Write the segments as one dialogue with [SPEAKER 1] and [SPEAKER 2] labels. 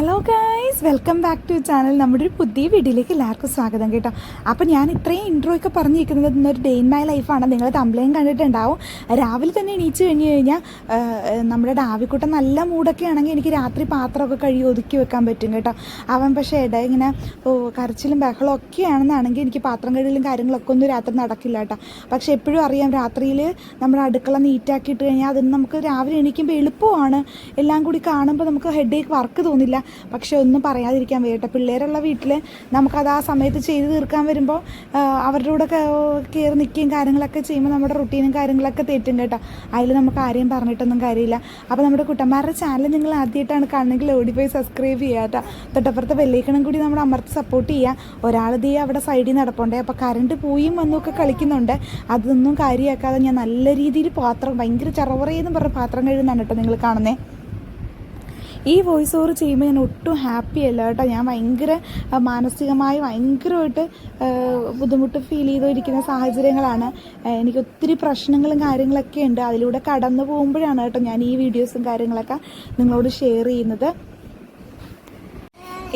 [SPEAKER 1] Hello guys welcome back to channel നമ്മുടെ ഒരു പുതിയ വീഡിയോയിലേക്ക് എല്ലാവർക്കും സ്വാഗതം കേട്ടോ. അപ്പോൾ ഞാൻ ഇത്രയും ഇൻട്രോ ഒക്കെ പറഞ്ഞിരിക്കുന്നത് ഇന്നൊരു ഡേ ഇൻ മൈ ലൈഫാണ് നിങ്ങൾ തമ്പ്ലയും കണ്ടിട്ടുണ്ടാവും. രാവിലെ തന്നെ എണീച്ച് കഴിഞ്ഞ് കഴിഞ്ഞാൽ നമ്മുടെ ഡാവിക്കുട്ടൻ നല്ല മൂടൊക്കെ ആണെങ്കിൽ എനിക്ക് രാത്രി പാത്രമൊക്കെ കഴുകി ഒതുക്കി വെക്കാൻ പറ്റും കേട്ടോ. അവൻ പക്ഷേ ഇട ഇങ്ങനെ കരച്ചിലും ബഹളം ഒക്കെ ആണെന്നാണെങ്കിൽ എനിക്ക് പാത്രം കഴുകലും കാര്യങ്ങളൊക്കെ ഒന്നും രാത്രി നടക്കില്ല കേട്ടോ. പക്ഷേ എപ്പോഴും അറിയാം രാത്രിയിൽ നമ്മുടെ അടുക്കള നീറ്റാക്കിയിട്ട് കഴിഞ്ഞാൽ അതിന് നമുക്ക് രാവിലെ എണീക്കുമ്പോൾ എളുപ്പമാണ്. എല്ലാം കൂടി കാണുമ്പോൾ നമുക്ക് ഹെഡ് ഏക്ക് വർക്ക് തോന്നില്ല. പക്ഷെ ഒന്നും പറയാതിരിക്കാൻ വയ്യട്ടെ പിള്ളേരുള്ള വീട്ടിൽ നമുക്കത് ആ സമയത്ത് ചെയ്ത് തീർക്കാൻ വരുമ്പോൾ അവരുടെ കൂടെ കയറി നിൽക്കുകയും കാര്യങ്ങളൊക്കെ ചെയ്യുമ്പോൾ നമ്മുടെ റുട്ടീനും കാര്യങ്ങളൊക്കെ തെറ്റും കേട്ടോ. അതിൽ നമുക്ക് ആരെയും പറഞ്ഞിട്ടൊന്നും കാര്യമില്ല. അപ്പോൾ നമ്മുടെ കുട്ടന്മാരുടെ ചാനൽ നിങ്ങൾ ആദ്യമായിട്ടാണ് കാണുന്നെങ്കിൽ ഓടിപ്പോയി സബ്സ്ക്രൈബ് ചെയ്യുക കേട്ടോ. തൊട്ടപ്പുറത്തെ വെല്ലേക്കണം കൂടി നമ്മൾ അമർത്ത് സപ്പോർട്ട് ചെയ്യുക. ഒരാൾ ദേ അവിടെ സൈഡിൽ നടപ്പുണ്ടേ. അപ്പോൾ കറണ്ട് പോയും വന്നൊക്കെ കളിക്കുന്നുണ്ട്. അതൊന്നും കാര്യമാക്കാതെ ഞാൻ നല്ല രീതിയിൽ പാത്രം ഭയങ്കര ചറവറയെന്ന് പറഞ്ഞ പാത്രം കഴുകുന്നതാണ് കേട്ടോ നിങ്ങൾ കാണുന്നത് ഈ വോയിസ് ഓവർ ചെയ്യുമ്പോൾ ഞാൻ ഒട്ടും ഹാപ്പി അല്ല കേട്ടോ. ഞാൻ ഭയങ്കര മാനസികമായി ഭയങ്കരമായിട്ട് ബുദ്ധിമുട്ട് ഫീൽ ചെയ്തിരിക്കുന്ന സാഹചര്യങ്ങളാണ്. എനിക്ക് ഒത്തിരി പ്രശ്നങ്ങളും കാര്യങ്ങളൊക്കെ ഉണ്ട്. അതിലൂടെ കടന്നു പോകുമ്പോഴാണ് കേട്ടോ ഞാൻ ഈ വീഡിയോസും കാര്യങ്ങളൊക്കെ നിങ്ങളോട് ഷെയർ ചെയ്യുന്നത്.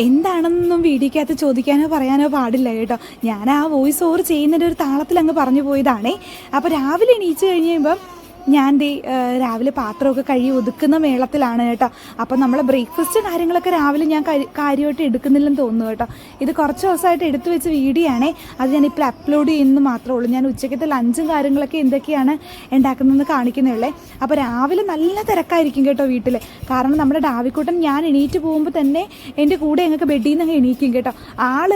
[SPEAKER 1] എന്താണെന്നൊന്നും വീഡിയോക്കകത്ത് ചോദിക്കാനോ പറയാനോ പാടില്ല കേട്ടോ. ഞാൻ ആ വോയിസ് ഓവർ ചെയ്യുന്നതിന്റെ ഒരു താളത്തിൽ അങ്ങ് പറഞ്ഞു പോയതാണേ. അപ്പോൾ രാവിലെ എണീച്ച് കഴിയുമ്പം ഞാൻ ദേ രാവിലെ പാത്രമൊക്കെ കഴുകി ഒതുക്കുന്ന മേളത്തിലാണ് കേട്ടോ. അപ്പം നമ്മൾ ബ്രേക്ക്ഫാസ്റ്റ് കാര്യങ്ങളൊക്കെ രാവിലെ ഞാൻ കരി- കാര്യമായിട്ട് എടുക്കുന്നില്ലെന്ന് തോന്നുന്നു കേട്ടോ. ഇത് കുറച്ച് ദിവസമായിട്ട് എടുത്തു വെച്ച വീഡിയോ ആണേ അത് ഞാനിപ്പോൾ അപ്ലോഡ് ചെയ്യുന്നു മാത്രമേ ഉള്ളൂ. ഞാൻ ഉച്ചയ്ക്കത്തെ ലഞ്ചും കാര്യങ്ങളൊക്കെ എന്തൊക്കെയാണ് ഉണ്ടാക്കുന്നതെന്ന് കാണിക്കുന്നുള്ളേ അപ്പോൾ രാവിലെ നല്ല തിരക്കായിരിക്കും കേട്ടോ വീട്ടിൽ കാരണം നമ്മുടെ ഡാവിക്കൂട്ടൻ ഞാൻ എണീറ്റ് പോകുമ്പോൾ തന്നെ എന്റെ കൂടെ ഞങ്ങൾക്ക് ബെഡിൽ നിന്ന് എണീക്കും കേട്ടോ. ആൾ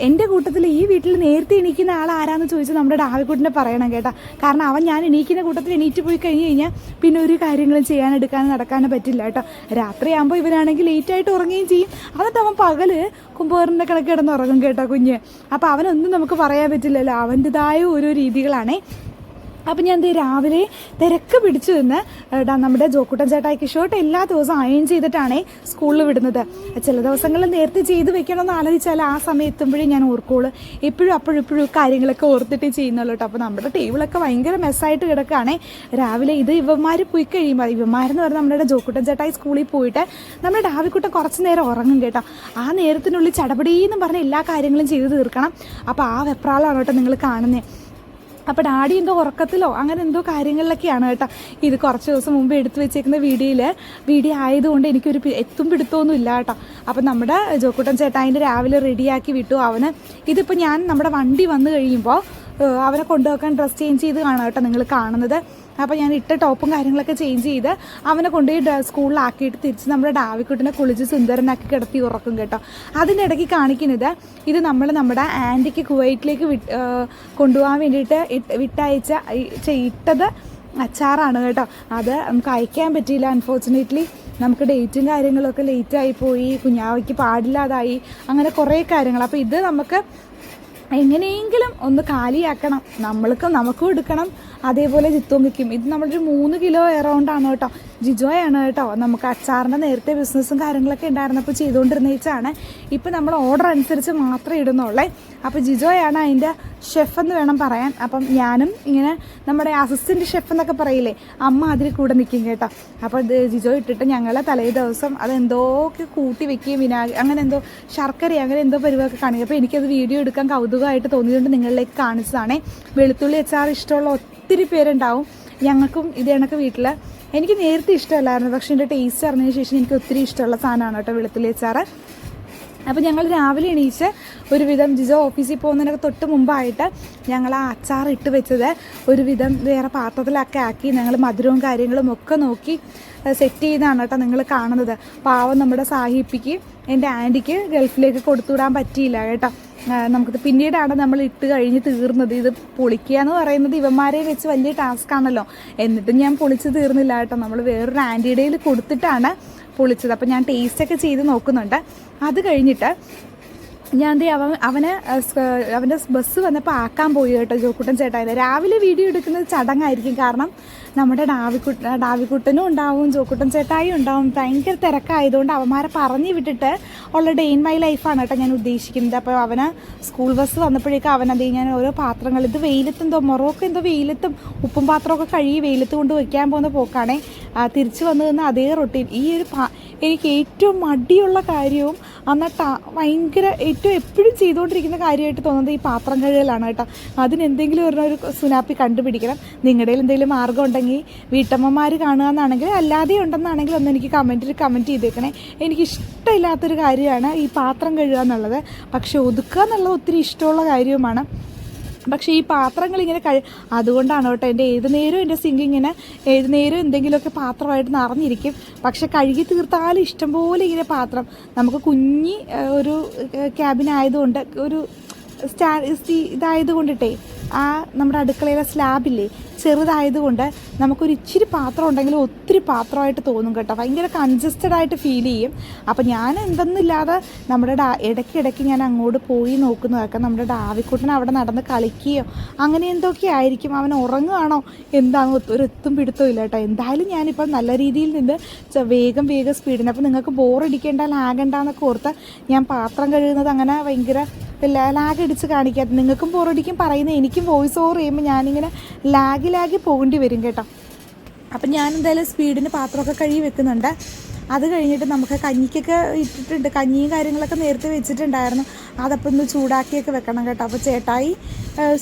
[SPEAKER 1] എന്റെ കൂട്ടത്തിൽ ഈ വീട്ടിൽ നേരത്തെ എണീക്കുന്ന ആൾ ആരാന്ന് ചോദിച്ചാൽ നമ്മുടെ ഡാവിക്കുട്ടിനെ പറയണം കേട്ടോ. കാരണം അവൻ ഞാൻ എണീക്കുന്ന കൂട്ടത്തിൽ എണീറ്റ് പോയി കഴിഞ്ഞ് കഴിഞ്ഞാൽ പിന്നെ ഒരു കാര്യങ്ങളും ചെയ്യാനെടുക്കാനും നടക്കാനും പറ്റില്ല കേട്ടോ. രാത്രിയാകുമ്പോൾ ഇവനാണെങ്കിൽ ലേറ്റായിട്ട് ഉറങ്ങുകയും ചെയ്യും. എന്നിട്ട് അവൻ പകൽ കുമ്പേറിന്റെ കണക്ക് കിടന്ന് ഉറങ്ങും കേട്ടോ കുഞ്ഞ്. അപ്പോൾ അവനൊന്നും നമുക്ക് പറയാൻ പറ്റില്ലല്ലോ. അവന്റെതായ ഓരോ രീതികളാണേ. അപ്പം ഞാൻ ദേ രാവിലെ തിരക്ക് പിടിച്ചു നിന്ന് നമ്മുടെ ജോക്കുട്ടൻ ചേട്ടായിക്ക് ഷർട്ട് എല്ലാ ദിവസവും അയൺ ചെയ്തിട്ടാണ് സ്കൂളിൽ വിടുന്നത്. ചില ദിവസങ്ങളിൽ നേരത്തെ ചെയ്ത് വെക്കണമെന്ന് ആലോചിച്ചാൽ ആ സമയത്തുമ്പോഴേ ഞാൻ ഓർക്കുള്ളൂ. എപ്പോഴും അപ്പോഴും ഇപ്പോഴും കാര്യങ്ങളൊക്കെ ഓർത്തിട്ടേ ചെയ്യുന്നുള്ളൂ കേട്ടോ. അപ്പോൾ നമ്മുടെ ടേബിളൊക്കെ ഭയങ്കര മെസ്സായിട്ട് കിടക്കുകയാണേ. രാവിലെ ഇത് ഇവന്മാർ പോയി കഴിയുമ്പോൾ ഇവന്മാരെന്ന് പറഞ്ഞാൽ നമ്മുടെ ജോക്കുട്ടൻ ചേട്ടായി സ്കൂളിൽ പോയിട്ട് നമ്മുടെ ഡാവിക്കുട്ടൻ കുറച്ച് നേരം ഉറങ്ങും കേട്ടോ. ആ നേരത്തിനുള്ളിൽ ചടപടിയെന്ന് പറഞ്ഞ് എല്ലാ കാര്യങ്ങളും ചെയ്ത് തീർക്കണം. അപ്പോൾ ആ വെപ്രാളാണ് കേട്ടോ നിങ്ങൾ കാണുന്നത് അപ്പോൾ ഡാഡി എന്തോ ഉറക്കത്തിലോ അങ്ങനെ എന്തോ കാര്യങ്ങളിലൊക്കെയാണ് കേട്ടോ. ഇത് കുറച്ച് ദിവസം മുമ്പ് എടുത്തു വെച്ചേക്കുന്ന വീഡിയോയിൽ വീഡിയോ ആയതുകൊണ്ട് എനിക്കൊരു എത്തും പിടുത്തമൊന്നും ഇല്ല കേട്ടോ. അപ്പോൾ നമ്മുടെ ജോക്കുട്ടൻ ചേട്ടായിന്റെ രാവിലെ റെഡിയാക്കി വിട്ടു അവന്. ഇതിപ്പോൾ ഞാൻ നമ്മുടെ വണ്ടി വന്നു കഴിയുമ്പോൾ അവനെ കൊണ്ടുവെക്കാൻ ഡ്രസ്സ് ചേഞ്ച് ചെയ്ത് കാണാം കേട്ടോ നിങ്ങൾ കാണുന്നത്. അപ്പോൾ ഞാൻ ഇട്ട ടോപ്പും കാര്യങ്ങളൊക്കെ ചേഞ്ച് ചെയ്ത് അവനെ കൊണ്ടുപോയി സ്കൂളിലാക്കിയിട്ട് തിരിച്ച് നമ്മുടെ ഡാവിക്കുട്ടിനെ കുളിച്ച് സുന്ദരനാക്കി കിടത്തി ഉറക്കും കേട്ടോ. അതിനിടയ്ക്ക് കാണിക്കുന്നത് ഇത് നമ്മൾ നമ്മുടെ ആന്റിക്ക് കുവൈറ്റിലേക്ക് വിട്ട് കൊണ്ടുപോകാൻ വേണ്ടിയിട്ട് വിട്ടയച്ച ഇട്ടത് അച്ചാറാണ് കേട്ടോ. അത് നമുക്ക് അയക്കാൻ പറ്റിയില്ല അൺഫോർച്ചുനേറ്റ്ലി നമുക്ക് ഡേറ്റും കാര്യങ്ങളൊക്കെ ലേറ്റായി പോയി കുഞ്ഞാവയ്ക്ക് പാടില്ലാതായി അങ്ങനെ കുറേ കാര്യങ്ങൾ. അപ്പോൾ ഇത് നമുക്ക് എങ്ങനെയെങ്കിലും ഒന്ന് കാലിയാക്കണം. നമ്മൾക്കും നമുക്കും എടുക്കണം. അതേപോലെ ജിത്തോമിക്കും ഇത് നമ്മളൊരു മൂന്ന് കിലോ എറൗണ്ടാണ് കേട്ടോ. ജിജോയാണ് കേട്ടോ. നമുക്ക് അച്ചാറിന്റെ നേരത്തെ ബിസിനസ്സും കാര്യങ്ങളൊക്കെ ഉണ്ടായിരുന്നപ്പോൾ ചെയ്തുകൊണ്ടിരുന്നേച്ചാണ് ഇപ്പം നമ്മൾ ഓർഡർ അനുസരിച്ച് മാത്രമേ ഇടുന്നുള്ളേ. അപ്പോൾ ജിജോയാണ് അതിന്റെ ഷെഫ് എന്ന് വേണം പറയാൻ. അപ്പം ഞാനും ഇങ്ങനെ നമ്മുടെ അസിസ്റ്റന്റ് ഷെഫ് എന്നൊക്കെ പറയില്ലേ അമ്മ അതിൽ കൂടെ നിൽക്കും കേട്ടോ. അപ്പോൾ ജിജോ ഇട്ടിട്ട് ഞങ്ങൾ തലേ ദിവസം അതെന്തോ ഒക്കെ കൂട്ടി വെക്കുകയും വിനാഗി അങ്ങനെ എന്തോ ശർക്കര അങ്ങനെ എന്തോ പരിപാടിയൊക്കെ കാണിക്കും. അപ്പോൾ എനിക്കത് വീഡിയോ എടുക്കാൻ കൗതുകമായിട്ട് തോന്നിയതുകൊണ്ട് നിങ്ങളിലേക്ക് കാണിച്ചതാണേ. വെളുത്തുള്ളി അച്ചാർ ഇഷ്ടമുള്ള ഒത്തിരി പേരുണ്ടാവും. ഞങ്ങൾക്കും ഇത് കണക്ക് വീട്ടിൽ എനിക്ക് നേരത്തെ ഇഷ്ടമല്ലായിരുന്നു. പക്ഷെ എന്റെ ടേസ്റ്റ് അറിഞ്ഞതിന് ശേഷം എനിക്ക് ഒത്തിരി ഇഷ്ടമുള്ള സാധനമാണ് കേട്ടോ വെളുത്തുള്ളിച്ചാറ് അപ്പോൾ ഞങ്ങൾ രാവിലെ എണീച്ച് ഒരുവിധം ജിജോ ഓഫീസിൽ പോകുന്നതിനൊക്കെ തൊട്ട് മുമ്പായിട്ട് ഞങ്ങൾ ആ അച്ചാർ ഇട്ട് വെച്ചത്. ഒരുവിധം വേറെ പാത്രത്തിലൊക്കെ ആക്കി ഞങ്ങൾ മധുരവും കാര്യങ്ങളും ഒക്കെ നോക്കി സെറ്റ് ചെയ്താണ് കേട്ടോ നിങ്ങൾ കാണുന്നത്. പാവം നമ്മുടെ സാഹിപ്പിക്ക് എന്റെ ആന്റിക്ക് ഗൾഫിലേക്ക് കൊടുത്തുവിടാൻ പറ്റിയില്ല കേട്ടോ. നമുക്കിത് പിന്നീടാണ് നമ്മൾ ഇട്ട് കഴിഞ്ഞ് തീർന്നത്. ഇത് പൊളിക്കുക എന്ന് പറയുന്നത് ഇവന്മാരെ വെച്ച് വലിയ ടാസ്ക് ആണല്ലോ. എന്നിട്ടും ഞാൻ പൊളിച്ച് തീർന്നില്ല കേട്ടോ. നമ്മൾ വേറൊരു ആന്റിയുടെയിൽ കൊടുത്തിട്ടാണ് പൊളിച്ചത്. അപ്പം ഞാൻ ടേസ്റ്റൊക്കെ ചെയ്ത് നോക്കുന്നുണ്ട്. അത് കഴിഞ്ഞിട്ട് ഞാൻ ദേ അവൻ അവന് അവന്റെ ബസ് വന്നപ്പോൾ ആക്കാൻ പോയി കേട്ടോ ജോക്കുട്ടൻ ചേട്ടായില്ല രാവിലെ വീഡിയോ എടുക്കുന്നത് ചടങ്ങായിരിക്കും. കാരണം നമ്മുടെ ഡാവിക്കുട്ട ഡാവിക്കുട്ടനും ഉണ്ടാവും ജോക്കുട്ടൻ ചേട്ടായും ഉണ്ടാവും. ഭയങ്കര തിരക്കായതുകൊണ്ട് അവന്മാരെ പറഞ്ഞു വിട്ടിട്ട് ഉള്ള ഡേ ഇൻ മൈ ലൈഫാണ് കേട്ടോ ഞാൻ ഉദ്ദേശിക്കുന്നത്. അപ്പോൾ അവന് സ്കൂൾ ബസ് വന്നപ്പോഴേക്കും അവനത് ഞാൻ ഓരോ പാത്രങ്ങൾ ഇത് വെയിലത്തെന്തോ മൊറോക്ക് എന്തോ വെയിലത്തും ഉപ്പും പാത്രമൊക്കെ കഴുകി വെയിലത്ത് കൊണ്ട് വയ്ക്കാൻ പോകുന്ന പോക്കാണേ. തിരിച്ചു വന്നു നിന്ന് അതേ റൊട്ടീൻ ഈ ഒരു എനിക്ക് ഏറ്റവും മടിയുള്ള കാര്യവും എന്നിട്ട് ഭയങ്കര ഏറ്റവും എപ്പോഴും ചെയ്തുകൊണ്ടിരിക്കുന്ന കാര്യമായിട്ട് തോന്നുന്നത് ഈ പാത്രം കഴുകലാണ് കേട്ടോ. അതിനെന്തെങ്കിലും ഒരു ഒരു സുനാപ്പി കണ്ടുപിടിക്കണം. നിങ്ങളുടെ എന്തെങ്കിലും മാർഗം ഉണ്ടെങ്കിൽ വീട്ടമ്മമാർ കാണുക എന്നാണെങ്കിൽ അല്ലാതെ ഉണ്ടെന്നാണെങ്കിൽ ഒന്ന് എനിക്ക് കമന്റിൽ കമന്റ് ചെയ്തേക്കണേ. എനിക്ക് ഇഷ്ടമില്ലാത്തൊരു കാര്യമാണ് ഈ പാത്രം കഴുകുക എന്നുള്ളത്. പക്ഷേ ഒതുക്കുക എന്നുള്ളത് ഒത്തിരി ഇഷ്ടമുള്ള കാര്യവുമാണ്. പക്ഷേ ഈ പാത്രങ്ങൾ ഇങ്ങനെ കഴി അതുകൊണ്ടാണ് കേട്ടോ എന്റെ ഏത് നേരവും എന്റെ സിങ്ക് ഇങ്ങനെ ഏത് നേരവും എന്തെങ്കിലുമൊക്കെ പാത്രമായിട്ട് നിറഞ്ഞിരിക്കും. പക്ഷെ കഴുകി തീർത്താലും ഇഷ്ടംപോലെ ഇങ്ങനെ പാത്രം. നമുക്ക് കുഞ്ഞി ഒരു ക്യാബിൻ ആയതുകൊണ്ട് ഒരു സ്റ്റാ ഇതായത് കൊണ്ടിട്ടേ ആ നമ്മുടെ അടുക്കളയിലെ സ്ലാബില്ലേ ചെറുതായതുകൊണ്ട് നമുക്കൊരു ഇച്ചിരി പാത്രം ഉണ്ടെങ്കിലും ഒത്തിരി പാത്രമായിട്ട് തോന്നും കേട്ടോ. ഭയങ്കര കൺജസ്റ്റഡ് ആയിട്ട് ഫീൽ ചെയ്യും. അപ്പോൾ ഞാൻ എന്തെന്നില്ലാതെ നമ്മുടെ ഡാ ഇടയ്ക്കിടയ്ക്ക് ഞാൻ അങ്ങോട്ട് പോയി നോക്കുന്നതൊക്കെ നമ്മുടെ ഡാവിക്കുട്ടൻ അവിടെ നടന്ന് കളിക്കുകയോ അങ്ങനെ എന്തൊക്കെ ആയിരിക്കും? അവൻ ഉറങ്ങുകയാണോ എന്താണ്? ഒരു എത്തും പിടുത്തവും ഇല്ല കേട്ടോ. എന്തായാലും ഞാനിപ്പോൾ നല്ല രീതിയിൽ നിന്ന് വേഗം വേഗം സ്പീഡിന് അപ്പോൾ നിങ്ങൾക്ക് ബോറടിക്കേണ്ട ലാഗണ്ടെന്നൊക്കെ ഓർത്ത് ഞാൻ പാത്രം കഴുകുന്നത് അങ്ങനെ ഭയങ്കര ലാഗ് അടിച്ച് കാണിക്കാത്ത നിങ്ങൾക്കും ബോറടിക്കും പറയുന്ന എനിക്കും വോയിസ് ഓവർ ചെയ്യുമ്പോൾ ഞാനിങ്ങനെ ലാഗി ലാഗി പോകേണ്ടി വരും കേട്ടോ. അപ്പം ഞാൻ എന്തായാലും സ്പീഡിന് പാത്രമൊക്കെ കഴുകി വെക്കുന്നുണ്ട്. അത് കഴിഞ്ഞിട്ട് നമുക്ക് കഞ്ഞിക്കൊക്കെ ഇട്ടിട്ടുണ്ട്. കഞ്ഞിയും കാര്യങ്ങളൊക്കെ നേരത്തെ വെച്ചിട്ടുണ്ടായിരുന്നു. അതപ്പം ഒന്ന് ചൂടാക്കിയൊക്കെ വെക്കണം കേട്ടോ. അപ്പോൾ ചേട്ടായി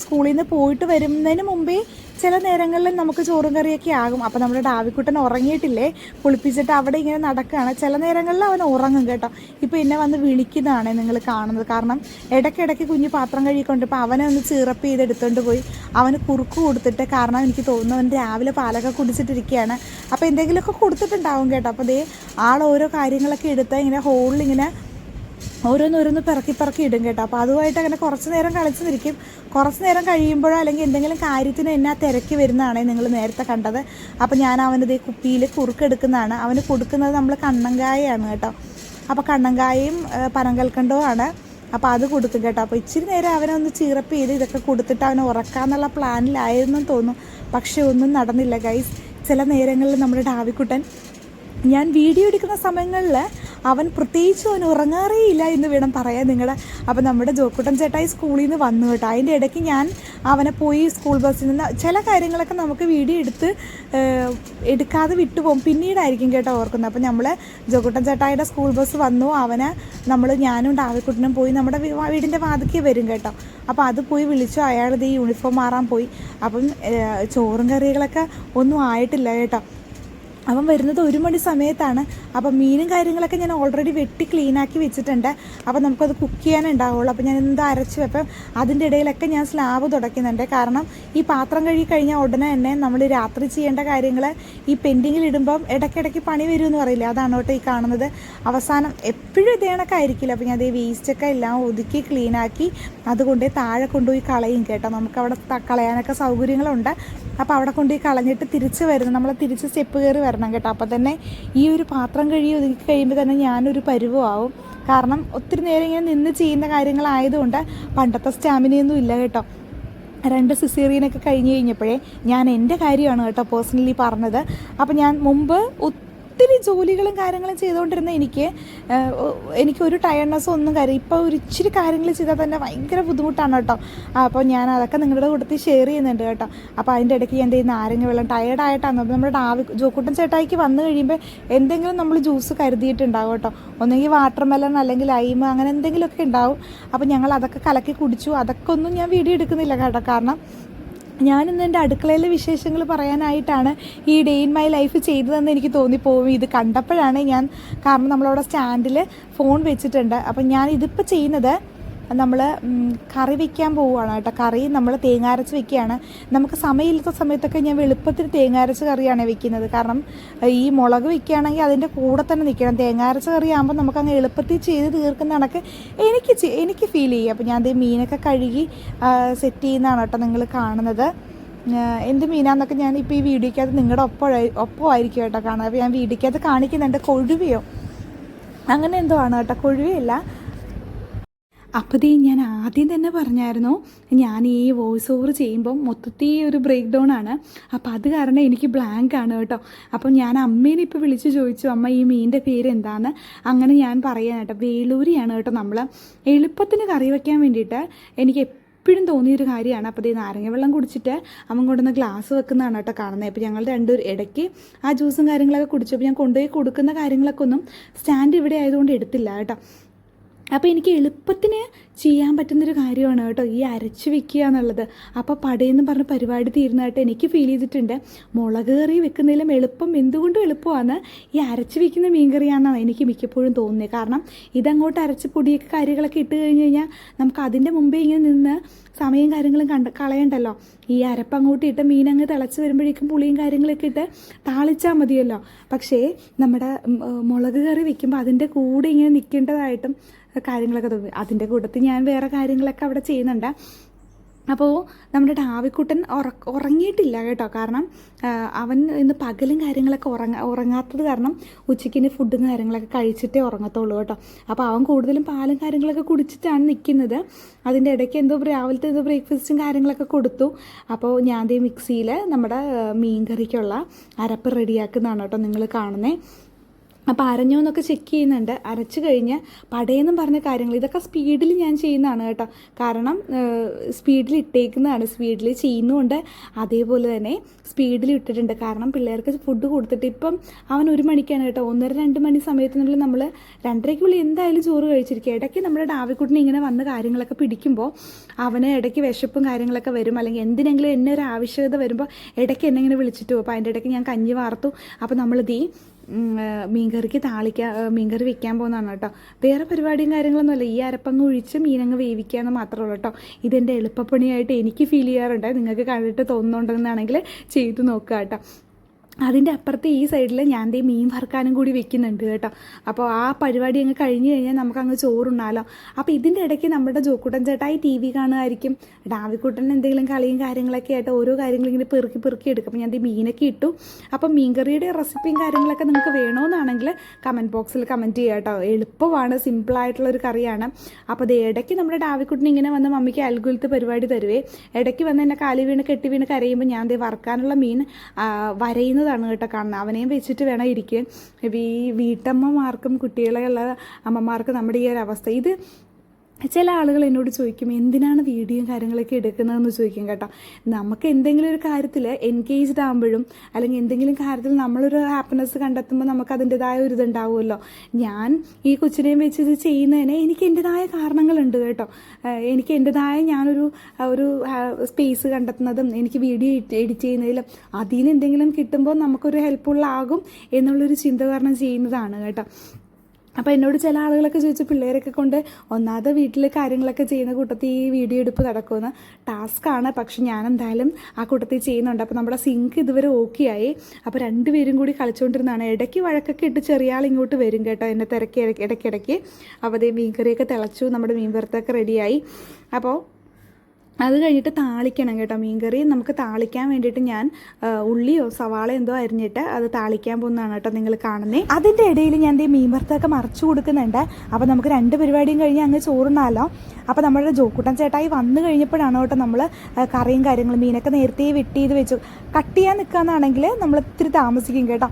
[SPEAKER 1] സ്കൂളിൽ നിന്ന് പോയിട്ട് വരുന്നതിന് മുമ്പേ ചില നേരങ്ങളിൽ നമുക്ക് ചോറും കറിയൊക്കെ ആകും. അപ്പോൾ നമ്മുടെ ഡാവിക്കുട്ടൻ ഉറങ്ങിയിട്ടില്ലേ? കുളിപ്പിച്ചിട്ട് അവിടെ ഇങ്ങനെ നടക്കുകയാണ് ചില നേരങ്ങളിൽ അവൻ ഉറങ്ങും കേട്ടോ. ഇപ്പോൾ എന്നെ വന്ന് വിളിക്കുന്നതാണ് നിങ്ങൾ കാണുന്നത്. കാരണം ഇടയ്ക്കിടയ്ക്ക് കുഞ്ഞ് പാത്രം കഴുകിക്കൊണ്ട് ഇപ്പോൾ അവനെ ഒന്ന് ചീറപ്പ് ചെയ്ത് എടുത്തുകൊണ്ട് പോയി. അവന് കുറുക്ക് കൊടുത്തിട്ട് കാരണം എനിക്ക് തോന്നുന്നു അവൻ രാവിലെ പാലൊക്കെ കുടിച്ചിട്ടിരിക്കുകയാണ് അപ്പോൾ എന്തെങ്കിലുമൊക്കെ കൊടുത്തിട്ടുണ്ടാവും കേട്ടോ. അപ്പോൾ ദേ ആൾ ഓരോ കാര്യങ്ങളൊക്കെ എടുത്ത് ഇങ്ങനെ ഹോളിൽ ഇങ്ങനെ ഓരോന്നോരോന്ന് പിറക്കി പിറക്കി ഇടും കേട്ടോ. അപ്പോൾ അതുമായിട്ട് അങ്ങനെ കുറച്ച് നേരം കളിച്ചു നിൽക്കും. കുറച്ച് നേരം കഴിയുമ്പോഴോ അല്ലെങ്കിൽ എന്തെങ്കിലും കാര്യത്തിന് എന്നെ തിരക്കി വരുന്നതാണ് നിങ്ങൾ നേരത്തെ കണ്ടത്. അപ്പോൾ ഞാൻ അവനത് കുപ്പിയിൽ കുറുക്കെടുക്കുന്നതാണ്. അവന് കൊടുക്കുന്നത് നമ്മൾ കണ്ണങ്കായയാണ് കേട്ടോ. അപ്പോൾ കണ്ണങ്കായയും പനങ്കൽക്കണ്ടവുമാണ് അപ്പോൾ അത് കൊടുക്കും കേട്ടോ. അപ്പോൾ ഇച്ചിരി നേരം അവനെ ഒന്ന് ചീറപ്പ് ചെയ്ത് ഇതൊക്കെ കൊടുത്തിട്ട് അവനെ ഉറക്കാമെന്നുള്ള പ്ലാനിലായിരുന്നു തോന്നും പക്ഷേ ഒന്നും നടന്നില്ല ഗൈസ് ചില നേരങ്ങളിൽ നമ്മുടെ ഡാവിക്കുട്ടൻ ഞാൻ വീഡിയോ എടുക്കുന്ന സമയങ്ങളിൽ അവൻ പ്രത്യേകിച്ച് അവൻ ഉറങ്ങാറേ ഇല്ല എന്ന് വേണം പറയാൻ നിങ്ങൾ അപ്പം നമ്മുടെ ജോക്കുട്ടൻ ചേട്ടായി സ്കൂളിൽ നിന്ന് വന്നു കേട്ടോ. അതിന്റെ ഇടയ്ക്ക് ഞാൻ അവനെ പോയി സ്കൂൾ ബസ്സിൽ നിന്ന് ചില കാര്യങ്ങളൊക്കെ നമുക്ക് വീഡിയോ എടുത്ത് എടുക്കാതെ വിട്ടുപോകും. പിന്നീടായിരിക്കും കേട്ടോ ഓർക്കുന്നത്. അപ്പം നമ്മൾ ജോക്കുട്ടൻ ചേട്ടായിയുടെ സ്കൂൾ ബസ് വന്നു. അവനെ നമ്മൾ ഞാനും ഡാവിക്കുട്ടനും പോയി നമ്മുടെ വീടിന്റെ വാതിക്ക് വരും കേട്ടോ. അപ്പോൾ അത് പോയി വിളിച്ചു. അയാൾ ഈ യൂണിഫോം മാറാൻ പോയി. അപ്പം ചോറും കറികളൊക്കെ ഒന്നും ആയിട്ടില്ല കേട്ടോ. അവൻ വരുന്നത് ഒരു മണി സമയത്താണ്. അപ്പം മീനും കാര്യങ്ങളൊക്കെ ഞാൻ ഓൾറെഡി വെട്ടി ക്ലീനാക്കി വെച്ചിട്ടുണ്ട്. അപ്പം നമുക്കത് കുക്ക് ചെയ്യാനുണ്ടാവുള്ളൂ അപ്പം ഞാൻ എന്താ അരച്ച് വെപ്പം? അതിന്റെ ഇടയിലൊക്കെ ഞാൻ സ്ലാബ് തുടയ്ക്കുന്നുണ്ട്. കാരണം ഈ പാത്രം കഴുകി കഴിഞ്ഞാൽ ഉടനെ തന്നെ നമ്മൾ രാത്രി ചെയ്യേണ്ട കാര്യങ്ങൾ ഈ പെൻഡിങ്ങിൽ ഇടുമ്പം ഇടയ്ക്കിടയ്ക്ക് പണി വരും എന്ന് പറയില്ല? അതാണ് കേട്ടോ ഈ കാണുന്നത്. അവസാനം എപ്പോഴും ഇതേ കണക്കായിരിക്കില്ല? അപ്പം ഞാൻ അതേ വേസ്റ്റൊക്കെ എല്ലാം ഒതുക്കി ക്ലീനാക്കി അതുകൊണ്ട് താഴെ കൊണ്ടുപോയി കളയും കേട്ടോ. നമുക്ക് അവിടെ ത- കളയാനൊക്കെ സൗകര്യങ്ങളുണ്ട്. അപ്പോൾ അവിടെ കൊണ്ടുപോയി കളഞ്ഞിട്ട് തിരിച്ച് വരുന്നു. നമ്മൾ തിരിച്ച് സ്റ്റെപ്പ് കയറി വരണം കേട്ടോ. അപ്പോൾ തന്നെ ഈ ഒരു പാത്രം കഴുകി ഒതുക്കി കഴിയുമ്പോൾ തന്നെ ഞാനൊരു പരുവമാവും. കാരണം ഒത്തിരി നേരം ഇങ്ങനെ നിന്ന് ചെയ്യുന്ന കാര്യങ്ങളായതുകൊണ്ട് പണ്ടത്തെ സ്റ്റാമിനയൊന്നും ഇല്ല കേട്ടോ. രണ്ട് സിസേറിയനൊക്കെ കഴിഞ്ഞ് കഴിഞ്ഞപ്പോഴേ ഞാൻ എന്റെ കാര്യമാണ് കേട്ടോ പേഴ്സണലി പറഞ്ഞത്. അപ്പോൾ ഞാൻ മുമ്പ് ഒത്തിരി ജോലികളും കാര്യങ്ങളും ചെയ്തുകൊണ്ടിരുന്ന എനിക്ക് എനിക്ക് ഒരു ടയർനെസ്സും ഒന്നും കാര്യം ഇപ്പോൾ ഒരു ഇച്ചിരി കാര്യങ്ങൾ ചെയ്താൽ തന്നെ ഭയങ്കര ബുദ്ധിമുട്ടാണ് കേട്ടോ. അപ്പോൾ ഞാൻ അതൊക്കെ നിങ്ങളുടെ കൂട്ടത്തിൽ ഷെയർ ചെയ്യുന്നുണ്ട് കേട്ടോ. അപ്പോൾ അതിന്റെ ഇടയ്ക്ക് എന്റെ ഈ നാരങ്ങ വെള്ളം ടയർഡായിട്ടാണ് അപ്പോൾ നമ്മുടെ ആവി ജോക്കൂട്ടൻ ചേട്ടായിക്ക് വന്നു കഴിയുമ്പോൾ എന്തെങ്കിലും നമ്മൾ ജ്യൂസ് കരുതിയിട്ടുണ്ടാവും കേട്ടോ. ഒന്നെങ്കിൽ വാട്ടർ മെലൺ അല്ലെങ്കിൽ ലൈമ് അങ്ങനെ എന്തെങ്കിലുമൊക്കെ ഉണ്ടാവും. അപ്പോൾ ഞങ്ങൾ അതൊക്കെ കലക്കി കുടിച്ചു. അതൊക്കെ ഒന്നും ഞാൻ വീഡിയോ എടുക്കുന്നില്ല കേട്ടോ. കാരണം ഞാനിന്ന് എന്റെ അടുക്കളയിലെ വിശേഷങ്ങൾ പറയാനായിട്ടാണ് ഈ ഡേ ഇൻ മൈ ലൈഫ് ചെയ്തതെന്ന് എനിക്ക് തോന്നിപ്പോവും. ഇത് കണ്ടപ്പോഴാണ് ഞാൻ കാരണം നമ്മളവിടെ സ്റ്റാൻഡിൽ ഫോൺ വെച്ചിട്ടുണ്ട്. അപ്പം ഞാൻ ഇതിപ്പോൾ ചെയ്യുന്നത് നമ്മൾ കറി വയ്ക്കാൻ പോവുകയാണ് കേട്ടോ. കറി നമ്മൾ തേങ്ങ അരച്ച് വെക്കുകയാണ്. നമുക്ക് സമയമില്ലാത്ത സമയത്തൊക്കെ ഞാൻ വെളുപ്പത്തിൽ തേങ്ങ അരച്ച് കറിയാണ് വെക്കുന്നത്. കാരണം ഈ മുളക് വെക്കുകയാണെങ്കിൽ അതിന്റെ കൂടെ തന്നെ നിൽക്കണം. തേങ്ങ അരച്ച കറി ആകുമ്പോൾ നമുക്ക് അങ്ങ് എളുപ്പത്തിൽ ചെയ്ത് തീർക്കുന്ന കണക്ക് എനിക്ക് എനിക്ക് ഫീൽ ചെയ്യും. അപ്പോൾ ഞാൻ അത് മീനൊക്കെ കഴുകി സെറ്റ് ചെയ്യുന്നതാണ് കേട്ടോ നിങ്ങൾ കാണുന്നത്. എന്ത് മീനാന്നൊക്കെ ഞാൻ ഇപ്പോൾ ഈ വീഡിയോക്കകത്ത് നിങ്ങളുടെ ഒപ്പം ഒപ്പമായിരിക്കും കേട്ടോ കാണുന്നത്. അപ്പോൾ ഞാൻ വീഡിയോക്കകത്ത് കാണിക്കുന്നുണ്ട്. കൊഴുവയോ? അങ്ങനെ എന്തോ ആണ് കേട്ടോ. കൊഴുവയല്ല. അപ്പോൾ ഞാൻ ആദ്യം തന്നെ പറഞ്ഞായിരുന്നു ഞാൻ ഈ വോയിസ് ഓവർ ചെയ്യുമ്പം മൊത്തത്തിൽ ഒരു ബ്രേക്ക് ഡൗൺ ആണ്. അപ്പോൾ അത് കാരണം എനിക്ക് ബ്ലാങ്ക് ആണ് കേട്ടോ. അപ്പം ഞാൻ അമ്മേനെ ഇപ്പോൾ വിളിച്ച് ചോദിച്ചു അമ്മ ഈ മീനിന്റെ പേര് എന്താന്ന്? അങ്ങനെ ഞാൻ പറയാൻ കേട്ടോ വേലൂരിയാണ് കേട്ടോ നമ്മൾ എളുപ്പത്തിന് കറി വയ്ക്കാൻ വേണ്ടിയിട്ട് എനിക്ക് എപ്പോഴും തോന്നിയൊരു കാര്യമാണ്. അപ്പോൾ ഈ നാരങ്ങ വെള്ളം കുടിച്ചിട്ട് അമ്മ കൊണ്ടുവന്ന് ഗ്ലാസ് വെക്കുന്നതാണ് കേട്ടോ കാണുന്നത്. അപ്പോൾ ഞങ്ങൾ രണ്ടുപേരും ഇടയ്ക്ക് ആ ജ്യൂസും കാര്യങ്ങളൊക്കെ കുടിച്ചപ്പോൾ ഞാൻ കൊണ്ടുപോയി കൊടുക്കുന്ന കാര്യങ്ങളൊക്കെ ഒന്നും സ്റ്റാൻഡ് ഇവിടെ ആയതുകൊണ്ട് എടുത്തില്ല കേട്ടോ. അപ്പോൾ എനിക്ക് എളുപ്പത്തിന് ചെയ്യാൻ പറ്റുന്നൊരു കാര്യമാണ് കേട്ടോ ഈ അരച്ച് വെക്കുക എന്നുള്ളത്. അപ്പോൾ പടയെന്ന് പറഞ്ഞ പരിപാടി തീരുന്നതായിട്ട് എനിക്ക് ഫീൽ ചെയ്തിട്ടുണ്ട്. മുളക് കറി വെക്കുന്നതിലും എളുപ്പം എന്തുകൊണ്ടും എളുപ്പമാണ്. ഈ അരച്ച് വെക്കുന്ന മീൻ കറിയാണെന്നാണ് എനിക്ക് മിക്കപ്പോഴും തോന്നുന്നത്. കാരണം ഇതങ്ങോട്ട് അരച്ച് പൊടിയൊക്കെ കാര്യങ്ങളൊക്കെ ഇട്ട് കഴിഞ്ഞ് കഴിഞ്ഞാൽ നമുക്ക് അതിന്റെ മുമ്പേ ഇങ്ങനെ നിന്ന് സമയം കാര്യങ്ങളും കണ്ട് കളയണ്ടല്ലോ. ഈ അരപ്പ് അങ്ങോട്ട് ഇട്ട് മീൻ അങ്ങ് തിളച്ച് വരുമ്പോഴേക്കും പുളിയും കാര്യങ്ങളൊക്കെ ഇട്ട് താളിച്ചാൽ മതിയല്ലോ. പക്ഷേ നമ്മുടെ മുളക് കറി വെക്കുമ്പോൾ അതിന്റെ കൂടെ ഇങ്ങനെ നിൽക്കേണ്ടതായിട്ടും കാര്യങ്ങളൊക്കെ തോന്നി. അതിന്റെ കൂട്ടത്തിൽ ഞാൻ വേറെ കാര്യങ്ങളൊക്കെ അവിടെ ചെയ്യുന്നുണ്ട്. അപ്പോൾ നമ്മുടെ ഡാവിക്കുട്ടൻ ഉറ ഉറങ്ങിയിട്ടില്ല കേട്ടോ. കാരണം അവൻ ഇന്ന് പകലും കാര്യങ്ങളൊക്കെ ഉറങ്ങ ഉറങ്ങാത്തത് കാരണം ഉച്ചയ്ക്കിന് ഫുഡും കാര്യങ്ങളൊക്കെ കഴിച്ചിട്ടേ ഉറങ്ങത്തുള്ളൂ കേട്ടോ. അപ്പോൾ അവൻ കൂടുതലും പാലും കാര്യങ്ങളൊക്കെ കുടിച്ചിട്ടാണ് നിൽക്കുന്നത് അതിന്റെ ഇടയ്ക്ക് എന്തോ രാവിലത്തെ എന്തോ ബ്രേക്ക്ഫാസ്റ്റും കാര്യങ്ങളൊക്കെ കൊടുത്തു. അപ്പോൾ ഞാൻ ദേ മിക്സിയിൽ നമ്മുടെ മീൻ കറിക്കുള്ള അരപ്പ് റെഡിയാക്കുന്നതാണ് കേട്ടോ നിങ്ങൾ കാണുന്നത് അപ്പോൾ അരഞ്ഞോ എന്നൊക്കെ ചെക്ക് ചെയ്യുന്നുണ്ട്. അരച്ച് കഴിഞ്ഞ് പടയെന്നും പറഞ്ഞ കാര്യങ്ങൾ ഇതൊക്കെ സ്പീഡിൽ ഞാൻ ചെയ്യുന്നതാണ് കേട്ടോ. കാരണം സ്പീഡിൽ ഇട്ടേക്കുന്നതാണ്. സ്പീഡിൽ ചെയ്യുന്നുമുണ്ട് അതേപോലെ തന്നെ സ്പീഡിൽ ഇട്ടിട്ടുണ്ട്. കാരണം പിള്ളേർക്ക് ഫുഡ് കൊടുത്തിട്ട് ഇപ്പം അവൻ ഒരു മണിക്കാണ് കേട്ടോ. ഒന്നര രണ്ട് മണി സമയത്തിനുള്ളിൽ നമ്മൾ രണ്ടരയ്ക്കുള്ളിൽ എന്തായാലും ചോറ് കഴിച്ചിരിക്കുക ഇടയ്ക്ക് നമ്മുടെ ഡാവിക്കുട്ടിനെ ഇങ്ങനെ വന്ന് കാര്യങ്ങളൊക്കെ പിടിക്കുമ്പോൾ അവന് ഇടയ്ക്ക് വിശപ്പും കാര്യങ്ങളൊക്കെ വരും. അല്ലെങ്കിൽ എന്തിനെങ്കിലും എന്നെ ഒരു ആവശ്യകത വരുമ്പോൾ ഇടയ്ക്ക് എന്നെ ഇങ്ങനെ വിളിച്ചിട്ട് പോകും. അപ്പോൾ അതിന്റെ ഇടയ്ക്ക് ഞാൻ കഞ്ഞി വാർത്തു. അപ്പോൾ നമ്മളിത് മീൻകറിക്ക് താളിക്കാൻ മീൻകറി വെക്കാൻ പോകുന്നതാണ് കേട്ടോ. വേറെ പരിപാടിയും കാര്യങ്ങളൊന്നുമല്ല ഈ അരപ്പങ്ങ് ഒഴിച്ച് മീനങ്ങ് വേവിക്കുക എന്ന് മാത്രമേ ഉള്ളൂ കേട്ടോ. ഇതെന്റെ എളുപ്പപ്പണിയായിട്ട് എനിക്ക് ഫീൽ ചെയ്യാറുണ്ട്. നിങ്ങൾക്ക് കണ്ടിട്ട് തോന്നുന്നുണ്ടെന്നാണെങ്കിൽ ചെയ്തു നോക്കുക കേട്ടോ. അതിന്റെ അപ്പുറത്ത് ഈ സൈഡിൽ ഞാൻ ദേ മീൻ വറുക്കാനും കൂടി വെക്കുന്നുണ്ട് കേട്ടോ. അപ്പോൾ ആ പരിപാടി അങ്ങ് കഴിഞ്ഞ് കഴിഞ്ഞാൽ നമുക്ക് അങ്ങ് ചോറുണ്ണാലോ. അപ്പോൾ ഇതിന്റെ ഇടയ്ക്ക് നമ്മുടെ ജോക്കുട്ടൻ ചേട്ടായി ടി വി കാണുമായിരിക്കും. ഡാവിക്കുട്ടൻ എന്തെങ്കിലും കളിയും കാര്യങ്ങളൊക്കെ ആയിട്ട് ഓരോ കാര്യങ്ങളും ഇങ്ങനെ പെറുക്കി പെറുക്കി എടുക്കും. അപ്പോൾ ഞാൻ ദേ മീനൊക്കെ ഇട്ടു. അപ്പോൾ മീൻകറിയുടെ റെസിപ്പിയും കാര്യങ്ങളൊക്കെ നിങ്ങൾക്ക് വേണമെന്നാണെങ്കിൽ കമന്റ് ബോക്സിൽ കമന്റ് ചെയ്യുക കേട്ടോ. എളുപ്പമാണ് സിമ്പിളായിട്ടുള്ള ഒരു കറിയാണ്. അപ്പോൾ ദേ ഇടയ്ക്ക് നമ്മുടെ ഡാവിക്കുട്ടൻ ഇങ്ങനെ വന്ന് മമ്മിക്ക് അൽഗുലത്ത് പരിപാടി തരുവേ. ഇടയ്ക്ക് വന്ന് എന്നെ കാലി വീണ് കെട്ടി വീണ് കരയുമ്പോൾ ഞാൻ ദേ വറുക്കാനുള്ള മീൻ ആ, വരയുന്നതാണ് കേട്ടോ കാണുന്നത്. അവനെയും വെച്ചിട്ട് വേണം ഇരിക്കാൻ. ഈ വീട്ടമ്മമാർക്കും കുട്ടികളെയുള്ള അമ്മമാർക്കും നമ്മുടെ ഈ ഒരു അവസ്ഥ. ഇത് ചില ആളുകൾ എന്നോട് ചോദിക്കും എന്തിനാണ് വീഡിയോയും കാര്യങ്ങളൊക്കെ എടുക്കുന്നതെന്ന് ചോദിക്കും കേട്ടോ. നമുക്ക് എന്തെങ്കിലും ഒരു കാര്യത്തിൽ എൻഗേജ്ഡ് ആകുമ്പോഴും അല്ലെങ്കിൽ എന്തെങ്കിലും കാര്യത്തിൽ നമ്മളൊരു ഹാപ്പിനെസ് കണ്ടെത്തുമ്പോൾ നമുക്ക് അതിന്റെതായ ഒരു ഇതുണ്ടാവുമല്ലോ. ഞാൻ ഈ കൊച്ചിനെയും വെച്ച് ഇത് ചെയ്യുന്നതിന് എനിക്ക് എന്റെതായ കാരണങ്ങളുണ്ട് കേട്ടോ. എനിക്ക് എന്റെതായ ഞാനൊരു ഒരു സ്പേസ് കണ്ടെത്തുന്നതും എനിക്ക് വീഡിയോ എഡിറ്റ് ചെയ്യുന്നതിലും അതിൽ നിന്ന് എന്തെങ്കിലും കിട്ടുമ്പോൾ നമുക്കൊരു ഹെൽപ്ഫുൾ ആകും എന്നുള്ളൊരു ചിന്ത കാരണം ചെയ്യുന്നതാണ് കേട്ടോ. അപ്പോൾ എന്നോട് ചില ആളുകളൊക്കെ ചോദിച്ചു പിള്ളേരൊക്കെ കൊണ്ട് ഒന്നാമത് വീട്ടിൽ കാര്യങ്ങളൊക്കെ ചെയ്യുന്ന കൂട്ടത്തിൽ ഈ വീഡിയോ എടുപ്പ് നടക്കുമെന്ന് ടാസ്ക്കാണ് പക്ഷെ ഞാൻ എന്തായാലും ആ കൂട്ടത്തിൽ ചെയ്യുന്നുണ്ട്. അപ്പോൾ നമ്മുടെ സിങ്ക് ഇതുവരെ ഓക്കെ ആയി. അപ്പോൾ രണ്ടുപേരും കൂടി കളിച്ചുകൊണ്ടിരുന്നതാണ്. ഇടയ്ക്ക് വഴക്കൊക്കെ ഇട്ട് ചെറിയ ആൾ ഇങ്ങോട്ട് വരും കേട്ടോ എന്നെ തിരക്കി ഇടയ്ക്ക് ഇടയ്ക്കിടയ്ക്ക് അപ്പോൾ അതേ മീൻകറിയൊക്കെ തിളച്ചു നമ്മുടെ മീൻ വറുത്തൊക്കെ റെഡിയായി അപ്പോൾ അത് കഴിഞ്ഞിട്ട് താളിക്കണം കേട്ടോ മീൻകറി. നമുക്ക് താളിക്കാൻ വേണ്ടിയിട്ട് ഞാൻ ഉള്ളിയോ സവാള എന്തോ അരിഞ്ഞിട്ട് അത് താളിക്കാൻ പോകുന്നതാണ് കേട്ടോ നിങ്ങൾ കാണുന്നത് അതിന്റെ ഇടയിൽ ഞാൻ ദേ മീൻ വറുത്തൊക്കെ മറച്ചു കൊടുക്കുന്നുണ്ട്. അപ്പോൾ നമുക്ക് രണ്ട് പരിപാടിയും കഴിഞ്ഞ് അങ്ങ് ചോറുന്നാലോ. അപ്പോൾ നമ്മുടെ ജോക്കുട്ടൻ ചേട്ടായി വന്നു കഴിഞ്ഞപ്പോഴാണ് കേട്ടോ നമ്മൾ കറിയും കാര്യങ്ങളും മീനൊക്കെ നേരത്തെ വെട്ടി ചെയ്ത് വെച്ചു. കട്ട് ചെയ്യാൻ നിൽക്കുകയെന്നാണെങ്കിൽ നമ്മൾ ഇത്തിരി താമസിക്കും കേട്ടോ.